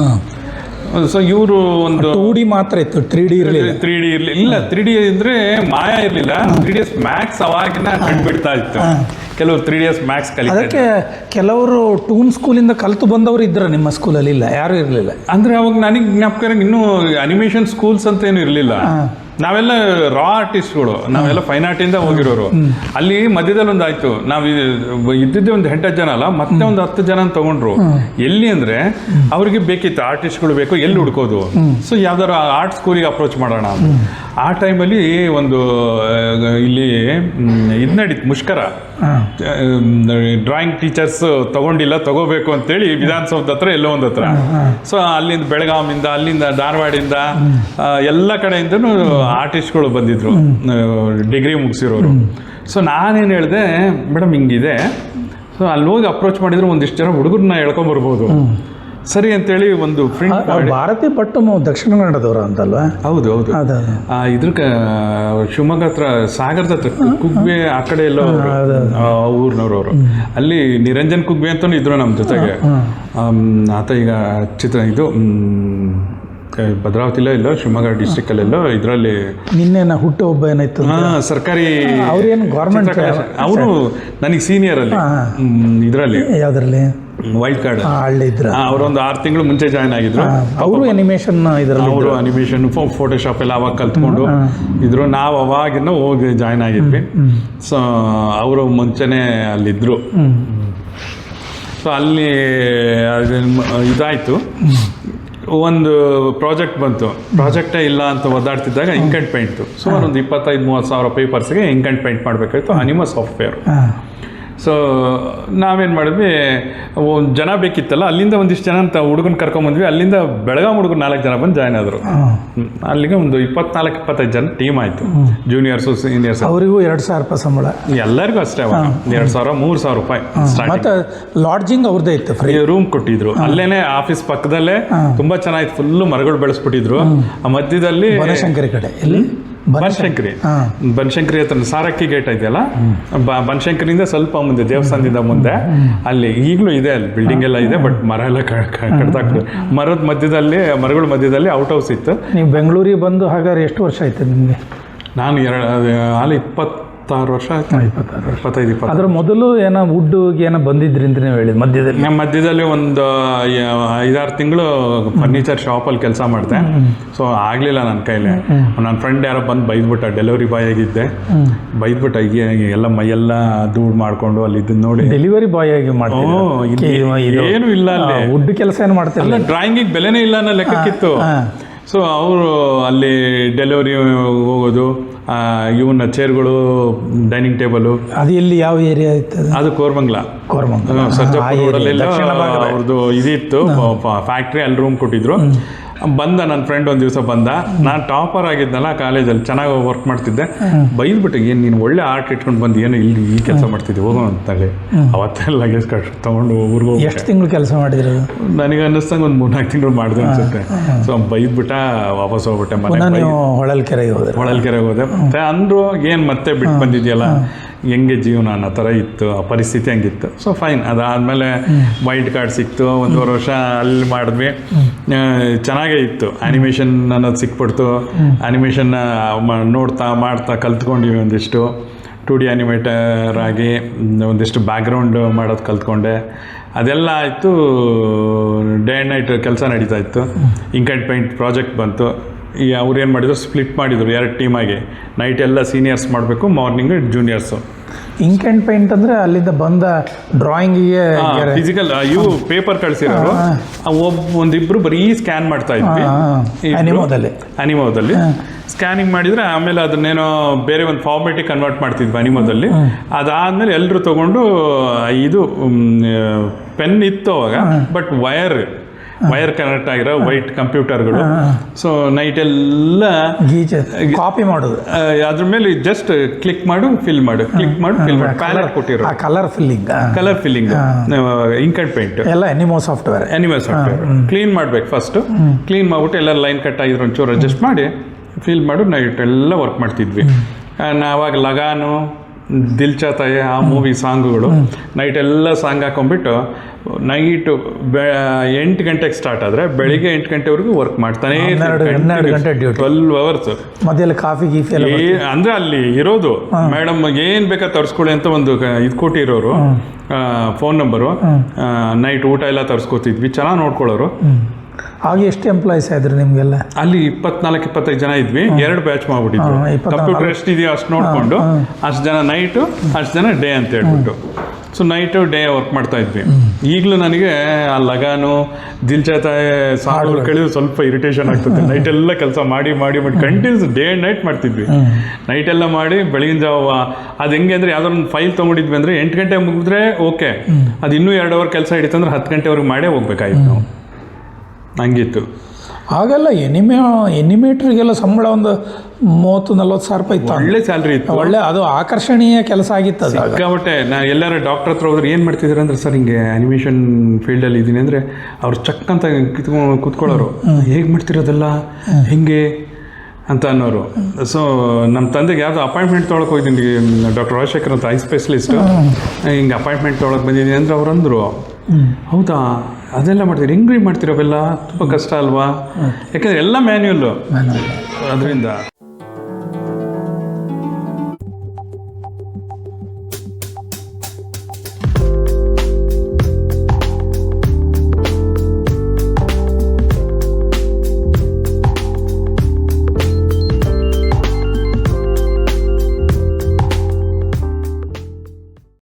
ಸೊ ಇವರು ಒಂದು ಟೂ ಡಿ ಮಾತ್ರ ಇತ್ತು ತ್ರೀ ಡಿ ಇರಲಿಲ್ಲ. ತ್ರೀ ಡಿ ಇರಲಿಲ್ಲ ಇಲ್ಲ ತ್ರೀ ಡಿ ಅಂದರೆ ಮಾಯಾ ಇರಲಿಲ್ಲ. ತ್ರೀ ಡಿ ಎಸ್ ಮ್ಯಾಕ್ಸ್ ಅವಾಗಿನ ಕಂಡುಬಿಡ್ತಾ ಇತ್ತು. ಕೆಲವರು ತ್ರೀ ಡಿ ಎಸ್ ಮ್ಯಾಕ್ಸ್ ಕಲಿ ಅದಕ್ಕೆ ಕೆಲವರು ಟೂನ್ ಸ್ಕೂಲಿಂದ ಕಲಿತು ಬಂದವರು ಇದ್ದರು ನಿಮ್ಮ ಸ್ಕೂಲಲ್ಲಿ ಇಲ್ಲ ಯಾರು ಇರಲಿಲ್ಲ. ಅಂದ್ರೆ ಅವಾಗ ನನಗೆ ಜ್ಞಾಪಕ ಇನ್ನೂ ಅನಿಮೇಷನ್ ಸ್ಕೂಲ್ಸ್ ಅಂತ ಏನು ಇರಲಿಲ್ಲ. ನಾವೆಲ್ಲ ರಾ ಆರ್ಟಿಸ್ಟ್ಗಳು ನಾವೆಲ್ಲ ಫೈನ್ ಇಂದ ಹೋಗಿರೋರು. ಅಲ್ಲಿ ಮಧ್ಯದಲ್ಲಿ ಒಂದು ಆಯ್ತು. ನಾವು ಇದ್ದಿದ್ದೆ ಒಂದು ಎಂಟು ಜನ ಅಲ್ಲ ಮತ್ತೆ ಒಂದು ಹತ್ತು ಜನ ತಗೊಂಡ್ರು. ಎಲ್ಲಿ ಅಂದ್ರೆ ಅವ್ರಿಗೆ ಬೇಕಿತ್ತು. ಆರ್ಟಿಸ್ಟ್ಗಳು ಬೇಕು ಎಲ್ಲಿ ಹುಡ್ಕೋದು? ಸೊ ಯಾವ್ದಾರು ಆರ್ಟ್ ಸ್ಕೂಲಿಗೆ ಅಪ್ರೋಚ್ ಮಾಡೋಣ. ಆ ಟೈಮಲ್ಲಿ ಒಂದು ಇಲ್ಲಿ ಇದ್ ನಡೀತು. ಮುಷ್ಕರ. ಡ್ರಾಯಿಂಗ್ ಟೀಚರ್ಸ್ ತಗೊಂಡಿಲ್ಲ ತಗೋಬೇಕು ಅಂತೇಳಿ ವಿಧಾನಸೌಧ ಹತ್ರ ಎಲ್ಲೋ ಒಂದ್ ಹತ್ರ. ಸೊ ಅಲ್ಲಿಂದ ಬೆಳಗಾವಿಂದ ಅಲ್ಲಿಂದ ಧಾರವಾಡಿಂದ ಎಲ್ಲ ಕಡೆಯಿಂದನೂ ಆರ್ಟಿಸ್ಟ್ಗಳು ಬಂದಿದ್ರು. ಡಿಗ್ರಿ ಮುಗಿಸಿರೋರು. ಸೊ ನಾನೇನು ಹೇಳಿದೆ ಮೇಡಮ್ ಹಿಂಗಿದೆ. ಸೊ ಅಲ್ಲಿ ಹೋಗಿ ಅಪ್ರೋಚ್ ಮಾಡಿದ್ರೆ ಒಂದಿಷ್ಟು ಜನ ಹುಡುಗರನ್ನ ಎಳ್ಕೊಂಬರ್ಬೋದು ಸರಿ ಅಂತೇಳಿ ಒಂದು ಫ್ರೆಂಡ್ ಭಾರತಿ ಪಟ್ಟು ದಕ್ಷಿಣ ಕನ್ನಡದವರು ಅಂತಲ್ವಾ? ಹೌದು ಹೌದು. ಆ, ಇದ್ರ ಶಿವಮೊಗ್ಗ ಹತ್ರ ಸಾಗರದ ಹತ್ರ ಕುಗ್ಬೆ ಆ ಕಡೆ ಎಲ್ಲ ಊರಿನವ್ರು ಅವರು. ಅಲ್ಲಿ ನಿರಂಜನ್ ಕುಗ್ಬೆ ಅಂತಲೂ ಇದ್ರು ನಮ್ಮ ಜೊತೆಗೆ. ಆತ ಈಗ ಚಿತ್ರ ಇದು ಭದ್ರಾವತಿಲೋ ಇಲ್ಲ ಶಿವಮೊಗ್ಗ ಡಿಸ್ಟಿಕಲ್ಲೆಲ್ಲೋ ಇದರಲ್ಲಿ ನಿನ್ನೆ ನಾ ಹುಟ್ಟು ಒಬ್ಬ ಏನಾಯ್ತು ಸರ್ಕಾರಿ ಅವ್ರೇನು ಗೌರ್ಮೆಂಟ್ ಅವರು ನನಗೆ ಸೀನಿಯರ್ ಅಲ್ಲಿ ಇದರಲ್ಲಿ. ಯಾವ್ದ್ರಲ್ಲಿ? ವೈಲ್ಡ್ ಕಾರ್ಡ್ ಹಳ್ಳಿ ಇದ್ರ. ಅವರೊಂದು ಆರು ತಿಂಗಳು ಮುಂಚೆ ಜಾಯ್ನ್ ಆಗಿದ್ರು. ಅವರು ಅನಿಮೇಷನ್ ಇದರಲ್ಲಿ ಅವರು ಅನಿಮೇಷನ್ ಫೋಟೋಶಾಪ್ ಎಲ್ಲ ಅವಾಗ ಕಲ್ತ್ಕೊಂಡು ಇದ್ರು. ನಾವು ಅವಾಗಿನ ಹೋಗಿ ಜಾಯ್ನ್ ಆಗಿದ್ವಿ. ಸೊ ಅವರು ಮುಂಚೆನೆ ಅಲ್ಲಿದ್ದರು ಸೊ ಅಲ್ಲಿ ಇದಾಯ್ತು. ಒಂದು ಪ್ರಾಜೆಕ್ಟ್ ಬಂತು. ಪ್ರಾಜೆಕ್ಟೇ ಇಲ್ಲ ಅಂತ ಒದ್ದಾಡ್ತಿದ್ದಾಗ ಇಂಕ್ ಪೇಂಟ್. ಸುಮಾರು ಒಂದು ಇಪ್ಪತ್ತೈದು, ಮೂವತ್ತು ಸಾವಿರ ಪೇಪರ್ಸ್ಗೆ ಇಂಕ್ ಪೇಂಟ್ ಮಾಡಬೇಕಾಯ್ತು ಅನಿಮ ಸಾಫ್ಟ್ವೇರ್. ಸೊ ನಾವೇನು ಮಾಡಿದ್ವಿ ಒಂದು ಜನ ಬೇಕಿತ್ತಲ್ಲ ಅಲ್ಲಿಂದ ಒಂದಿಷ್ಟು ಜನ ಅಂತ ಹುಡುಗನ ಕರ್ಕೊಂಬಂದ್ವಿ ಅಲ್ಲಿಂದ ಬೆಳಗಾಂ ಹುಡುಗರು ನಾಲ್ಕು ಜನ ಬಂದು ಜಾಯ್ನ್ ಆದರು. ಅಲ್ಲಿಗೆ ಒಂದು ಇಪ್ಪತ್ನಾಲ್ಕು ಇಪ್ಪತ್ತೈದು ಜನ ಟೀಮ್ ಆಯಿತು. ಜೂನಿಯರ್ಸು ಸೀನಿಯರ್ಸ್ ಅವರಿಗೂ ಎರಡು ಸಾವಿರ ರೂಪಾಯಿ ಸಂಬಳ. ಎಲ್ಲರಿಗೂ ಅಷ್ಟೇ ಎರಡು ಸಾವಿರ ಮೂರು ಸಾವಿರ ರೂಪಾಯಿ ಮತ್ತು ಮತ್ತೆ ಲಾಡ್ಜಿಂಗ್ ಅವ್ರದ್ದೇ ಇತ್ತು ಫ್ರೀ ರೂಮ್ ಕೊಟ್ಟಿದ್ರು. ಅಲ್ಲೇ ಆಫೀಸ್ ಪಕ್ಕದಲ್ಲೇ ತುಂಬ ಚೆನ್ನಾಗಿತ್ತು. ಫುಲ್ಲು ಮರಗಳು ಬೆಳೆಸ್ಬಿಟ್ಟಿದ್ರು. ಆ ಮಧ್ಯದಲ್ಲಿ ಬನಶಂಕರಿ ಕಡೆ. ಎಲ್ಲಿ? ಬನಶಂಕರಿ. ಬನಶಂಕರಿ. ಹತ್ರ ಸಾರಕ್ಕಿ ಗೇಟ್ ಇದೆಯಲ್ಲ ಬನಶಂಕರಿಯಿಂದ ಸ್ವಲ್ಪ ಮುಂದೆ ದೇವಸ್ಥಾನದಿಂದ ಮುಂದೆ. ಅಲ್ಲಿ ಈಗಲೂ ಇದೆ ಅಲ್ಲಿ ಬಿಲ್ಡಿಂಗ್ ಎಲ್ಲ ಇದೆ ಬಟ್ ಮರ ಎಲ್ಲ ಕಡ್ದಾಕ್ರು ಮರದ ಮಧ್ಯದಲ್ಲಿ ಮರಗಳ ಮಧ್ಯದಲ್ಲಿ ಔಟ್ ಹೌಸ್ ಇತ್ತು. ನೀವು ಬೆಂಗಳೂರಿಗೆ ಬಂದು ಹಾಗಾದ್ರೆ ಎಷ್ಟು ವರ್ಷ ಆಯ್ತು ನಿಮಗೆ? ನಾನು ಎರಡು ಅಲ್ಲಿ ಇಪ್ಪತ್ತಾರು ವರ್ಷ ಆಯ್ತು? ಇಪ್ಪತ್ತಾರು ಇಪ್ಪತ್ತೈದು ಇಪ್ಪತ್ತು ಅದ್ರ ಮೊದಲು ಏನೋ ವುಡ್ಗೆ ಏನೋ ಬಂದಿದ್ರಿ ಅಂತ ನೀವು ಹೇಳಿದ್ ಮಧ್ಯದಲ್ಲಿ. ನಮ್ಮ ಮಧ್ಯದಲ್ಲಿ ಒಂದು ಐದಾರು ತಿಂಗಳು ಫರ್ನಿಚರ್ ಅಲ್ಲಿ ಕೆಲಸ ಮಾಡಿದೆ. ಸೊ ಆಗಲಿಲ್ಲ ನನ್ನ ಕೈಲಿ. ನನ್ನ ಫ್ರೆಂಡ್ ಯಾರೋ ಬಂದು ಬೈದ್ಬಿಟ್ಟ ಡೆಲಿವರಿ ಬಾಯ್ ಆಗಿದ್ದೆ. ಬೈದ್ಬಿಟ್ಟ ಎಲ್ಲ ಮೈಯೆಲ್ಲ ಧೂಳು ಮಾಡ್ಕೊಂಡು ಅಲ್ಲಿ ಇದನ್ನ ನೋಡಿ. ಡೆಲಿವರಿ ಬಾಯ್ ಆಗಿ ಏನು ಇಲ್ಲ ಅಲ್ಲಿ. ವುಡ್ ಕೆಲಸ ಏನು ಮಾಡ್ತಾರೆ ಡ್ರಾಯಿಂಗಿಗೆ ಬೆಲೆನೇ ಇಲ್ಲ ಅನ್ನೋ ಲೆಕ್ಕಕ್ಕಿತ್ತು. ಸೊ ಅವರು ಅಲ್ಲಿ ಡೆಲಿವರಿ ಹೋಗೋದು ಇವನ್ನ ಚೇರ್ಗಳು ಡೈನಿಂಗ್ ಟೇಬಲು ಅದು ಎಲ್ಲಿ ಯಾವ ಏರಿಯಾ ಇತ್ತು ಅದು? ಕೋರ್ಮಂಗ್ಲ. ಕೋರ್ಮಂಗ್ಲ. ಸರ್ಜಾಪುರ ಅವ್ರದ್ದು ಇದಿತ್ತು. ಫ್ಯಾಕ್ಟ್ರಿ ಅಲ್ಲಿ ರೂಮ್ ಕೊಟ್ಟಿದ್ರು. ಬಂದ ನನ್ನ ಫ್ರೆಂಡ್ ಒಂದು ದಿವಸ ಬಂದ. ನಾನು ಟಾಪರ್ ಆಗಿದ್ನಲ್ಲ ಕಾಲೇಜಲ್ಲಿ ಚೆನ್ನಾಗಿ ವರ್ಕ್ ಮಾಡ್ತಿದ್ದೆ. ಬೈದ್ಬಿಟ್ಟು ಏನು ನೀನು ಒಳ್ಳೆ ಆರ್ಟ್ ಇಟ್ಕೊಂಡು ಬಂದು ಏನು ಇಲ್ಲಿ ಈ ಕೆಲಸ ಮಾಡ್ತಿದ್ದೆ? ಹೋಗೋ ಅಂತೇಳಿ. ಅವತ್ತೆಲ್ಲ ಲಗೇಜ್ ಕಟ್ ತೊಗೊಂಡು ಊರಿಗೆ ಎಷ್ಟು ತಿಂಗಳು ಕೆಲಸ ಮಾಡಿದ್ರು? ನನಗೆ ಅನ್ನಿಸ್ತಂಗೆ ಒಂದು ಮೂರ್ನಾಲ್ಕು ತಿಂಗಳು ಮಾಡಿದೆ ಅನ್ಸುತ್ತೆ. ಸೊ ಬೈದ್ಬಿಟ್ಟ ವಾಪಸ್ ಹೋಗ್ಬಿಟ್ಟೆ ಮನೆ ಕೆರೆಗೆ ಹೊಳಲ್ಕೆರೆಗೆ ಹೋದೆ ಹೊಳಲ್ಕೆರೆಗೆ ಹೋದೆ. ಮತ್ತೆ ಅಂದರು ಏನು ಮತ್ತೆ ಬಿಟ್ಟು ಬಂದಿದೆಯಲ್ಲ? ಹೆಂಗೆ ಜೀವನ ಅನ್ನೋ ಥರ ಇತ್ತು ಆ ಪರಿಸ್ಥಿತಿ ಹಂಗಿತ್ತು. ಸೊ ಫೈನ್ ಅದಾದಮೇಲೆ ವೈಟ್ ಕಾರ್ಡ್ ಸಿಕ್ತು ಒಂದೂವರೆ ವರ್ಷ ಅಲ್ಲಿ ಮಾಡಿದ್ವಿ. ಚೆನ್ನಾಗೇ ಇತ್ತು. ಆ್ಯನಿಮೇಷನ್ ಅನ್ನೋದು ಸಿಕ್ಬಿಡ್ತು. ಆ್ಯನಿಮೇಷನ್ ನೋಡ್ತಾ ಮಾಡ್ತಾ ಕಲ್ತ್ಕೊಂಡ್ವಿ ಒಂದಿಷ್ಟು. ಟು ಡಿ ಆ್ಯನಿಮೇಟರ್ ಆಗಿ ಒಂದಿಷ್ಟು ಬ್ಯಾಕ್ಗ್ರೌಂಡ್ ಮಾಡೋದು ಕಲ್ತ್ಕೊಂಡೆ. ಅದೆಲ್ಲ ಆಯಿತು ಡೇ ಆ್ಯಂಡ್ ನೈಟ್ ಕೆಲಸ ನಡೀತಾ ಇತ್ತು. ಇಂಕ್ ಆ್ಯಂಡ್ ಪೇಂಟ್ ಪ್ರಾಜೆಕ್ಟ್ ಬಂತು. ಈ ಅವ್ರು ಏನು ಮಾಡಿದ್ರು? ಸ್ಪ್ಲಿಟ್ ಮಾಡಿದರು ಎರಡು ಟೀಮಾಗಿ ನೈಟ್ ಎಲ್ಲ ಸೀನಿಯರ್ಸ್ ಮಾಡಬೇಕು morning juniors ink and paint ಅಂದರೆ ಅಲ್ಲಿಂದ ಬಂದ ಡ್ರಾಯಿಂಗಿಗೆ ಫಿಸಿಕಲ್ ಇವು ಪೇಪರ್ ಕಳಿಸಿರೋರು. ಒಬ್ಬ ಒಂದಿಬ್ರು ಬರೀ ಸ್ಕ್ಯಾನ್ ಮಾಡ್ತಾ ಇದ್ವಿ. ಅನಿಮೋದಲ್ಲಿ. ಅನಿಮೋದಲ್ಲಿ ಸ್ಕ್ಯಾನಿಂಗ್ ಮಾಡಿದ್ರೆ ಆಮೇಲೆ ಅದನ್ನೇನೋ ಬೇರೆ ಒಂದು ಫಾರ್ಮೇಟಿಗೆ ಕನ್ವರ್ಟ್ ಮಾಡ್ತಿದ್ವಿ ಅನಿಮೋದಲ್ಲಿ ಅದಾದಮೇಲೆ ಎಲ್ಲರೂ ತಗೊಂಡು ಇದು ಪೆನ್ ಇತ್ತು ಅವಾಗ ಬಟ್ ವಯರ್ ವಯರ್ ಕನೆಕ್ಟ್ ಆಗಿರೋ ವೈಟ್ ಕಂಪ್ಯೂಟರ್ಗಳು. ಸೊ ನೈಟ್ ಎಲ್ಲ ಕಾಪಿ ಮಾಡೋದು. ಅದ್ರ ಮೇಲೆ ಜಸ್ಟ್ ಕ್ಲಿಕ್ ಮಾಡು ಫಿಲ್ ಮಾಡು. ಕ್ಲಿಕ್ ಮಾಡು ಫಿಲ್ ಮಾಡಿ. ಕಲರ್ ಕೊಟ್ಟಿರೋ colour filling colour filling ink and paint ಎಲ್ಲ Animo software Animo software clean ಮಾಡ್ಬೇಕು ಫಸ್ಟ್ ಕ್ಲೀನ್ ಮಾಡ್ಬಿಟ್ಟು ಎಲ್ಲ ಲೈನ್ ಕಟ್ ಆಗಿದ್ರು ಒಂಚೂರು ಅಡ್ಜಸ್ಟ್ ಮಾಡಿ ಫಿಲ್ ಮಾಡು ನೈಟ್ ಎಲ್ಲ ವರ್ಕ್ ಮಾಡ್ತಿದ್ವಿ. ನಾವಾಗ ನಾವಾಗ ಲಗಾನು ದಿಲ್ಚಾತಾಯ ಆ ಮೂವಿ ಸಾಂಗುಗಳು. ನೈಟ್ ಎಲ್ಲ ಸಾಂಗ್ ಹಾಕೊಂಡ್ಬಿಟ್ಟು ನೈಟ್ ಬೆ ಎಂಟು ಗಂಟೆಗೆ ಸ್ಟಾರ್ಟ್ ಆದರೆ ಬೆಳಿಗ್ಗೆ ಎಂಟು ಗಂಟೆವರೆಗೂ ವರ್ಕ್ ಮಾಡ್ತಾನೆ. ಟ್ವೆಲ್ವ್ ಅವರ್ಸ್ ಕಾಫಿ ಗೀಫಿ ಅಂದರೆ ಅಲ್ಲಿ ಇರೋದು. ಮೇಡಮ್ ಏನ್ ಬೇಕಾ ತರಿಸ್ಕೊಳ್ಳಿ ಅಂತ ಒಂದು ಇದು ಕೊಟ್ಟಿರೋರು. ಫೋನ್ ನಂಬರು ನೈಟ್ ಊಟ ಎಲ್ಲ ತರಿಸ್ಕೊತಿದ್ವಿ. ಚೆನ್ನಾಗಿ ನೋಡ್ಕೊಳ್ಳೋರು. ಆಗ ಎಷ್ಟು ಎಂಪ್ಲಾಯೀಸ್ ಆಯ್ತು ನಿಮಗೆಲ್ಲ? ಅಲ್ಲಿ ಇಪ್ಪತ್ನಾಲ್ಕು ಇಪ್ಪತ್ತೈದು ಜನ ಇದ್ವಿ. ಎರಡು ಬ್ಯಾಚ್ ಮಾಡ್ಬಿಟ್ಟಿದ್ವಿ. ಕಂಪ್ಯೂಟರ್ ಎಷ್ಟು ಇದೆಯೋ ಅಷ್ಟು ನೋಡ್ಕೊಂಡು ಅಷ್ಟು ಜನ ನೈಟು ಅಷ್ಟು ಜನ ಡೇ ಅಂತ ಹೇಳ್ಬಿಟ್ಟು. ಸೊ ನೈಟು ಡೇ ವರ್ಕ್ ಮಾಡ್ತಾ ಇದ್ವಿ. ಈಗಲೂ ನನಗೆ ಆ ಲಗಾನು ದಿಲ್ಚಾತ ಸಾಲು ಕೇಳಿದ್ರೆ ಸ್ವಲ್ಪ ಇರಿಟೇಷನ್ ಆಗ್ತದೆ. ನೈಟ್ ಎಲ್ಲ ಕೆಲಸ ಮಾಡಿ ಮಾಡಿ ಮಾಡಿ ಕಂಟಿನ್ಯೂಸ್ ಡೇ ಆ್ಯಂಡ್ ನೈಟ್ ಮಾಡ್ತಿದ್ವಿ. ನೈಟ್ ಎಲ್ಲ ಮಾಡಿ ಬೆಳಗಿನ ಜಾವ ಅದು ಹೆಂಗೆ ಅಂದರೆ ಯಾವ್ದಾದ್ರು ಒಂದು ಫೈಲ್ ತೊಗೊಂಡಿದ್ವಿ ಅಂದರೆ ಎಂಟು ಗಂಟೆ ಮುಗಿದ್ರೆ ಓಕೆ ಅದು ಇನ್ನೂ ಎರಡು ಅವರ್ ಕೆಲಸ ಹಿಡಿತಂದ್ರೆ ಹತ್ತು ಗಂಟೆವರೆಗೆ ಮಾಡೇ ಹೋಗ್ಬೇಕಾಯ್ತು ನಾವು. ಹಂಗಿತ್ತು. ಆಗೆಲ್ಲ ಎನಿಮೇ ಎನಿಮೇಟ್ರಿಗೆಲ್ಲ ಸಂಬಳ ಒಂದು ಮೂವತ್ತು ನಲ್ವತ್ತು ಸಾವಿರ ರೂಪಾಯಿ ಇತ್ತು. ಒಳ್ಳೆ ಸ್ಯಾಲ್ರಿ ಇತ್ತು. ಒಳ್ಳೆ ಅದು ಆಕರ್ಷಣೀಯ ಕೆಲಸ ಆಗಿತ್ತು. ಸಿಕ್ಕಾಬಟ್ಟೆ ನಾ ಎಲ್ಲಾರ ಡಾಕ್ಟರ್ ಹತ್ರ ಹೋದ್ರೆ ಏನು ಮಾಡ್ತಿದ್ದೀರ ಅಂದ್ರೆ ಸರ್ ಹಿಂಗೆ ಅನಿಮೇಷನ್ ಫೀಲ್ಡಲ್ಲಿ ಇದ್ದೀನಿ ಅಂದರೆ ಅವ್ರು ಚಕ್ ಅಂತ ಕಿತ್ಕೊಂಡು ಕೂತ್ಕೊಳ್ಳೋರು ಹೇಗೆ ಮಾಡ್ತಿರೋದೆಲ್ಲ? ಹಿಂಗೆ? ಅಂತ ಅನ್ನೋರು. ಸೊ ನಮ್ಮ ತಂದೆಗೆ ಯಾವುದೋ ಅಪಾಯಿಂಟ್ಮೆಂಟ್ ತೊಗೊಳಕ್ಕೆ ಹೋಗಿದ್ದೀನಿ ಡಾಕ್ಟರ್ ರಾಜಶೇಖರ್ ಅಂತ ಐ ಸ್ಪೆಷಲಿಸ್ಟು ಹಿಂಗೆ ಅಪಾಯಿಂಟ್ಮೆಂಟ್ ತೊಗೊಳಕ್ಕೆ ಬಂದಿದ್ದೀನಿ ಅಂದ್ರೆ ಅವ್ರು ಅಂದರು. ಹೌದಾ? ಅದೆಲ್ಲ ಮಾಡ್ತೀರಿ? ಹೆಂಗ್ರಿ ಮಾಡ್ತೀರವೆಲ್ಲ ತುಂಬ ಕಷ್ಟ ಅಲ್ವಾ? ಯಾಕಂದರೆ ಎಲ್ಲ ಮ್ಯಾನ್ಯುಯಲ್ಲು ಅದರಿಂದ.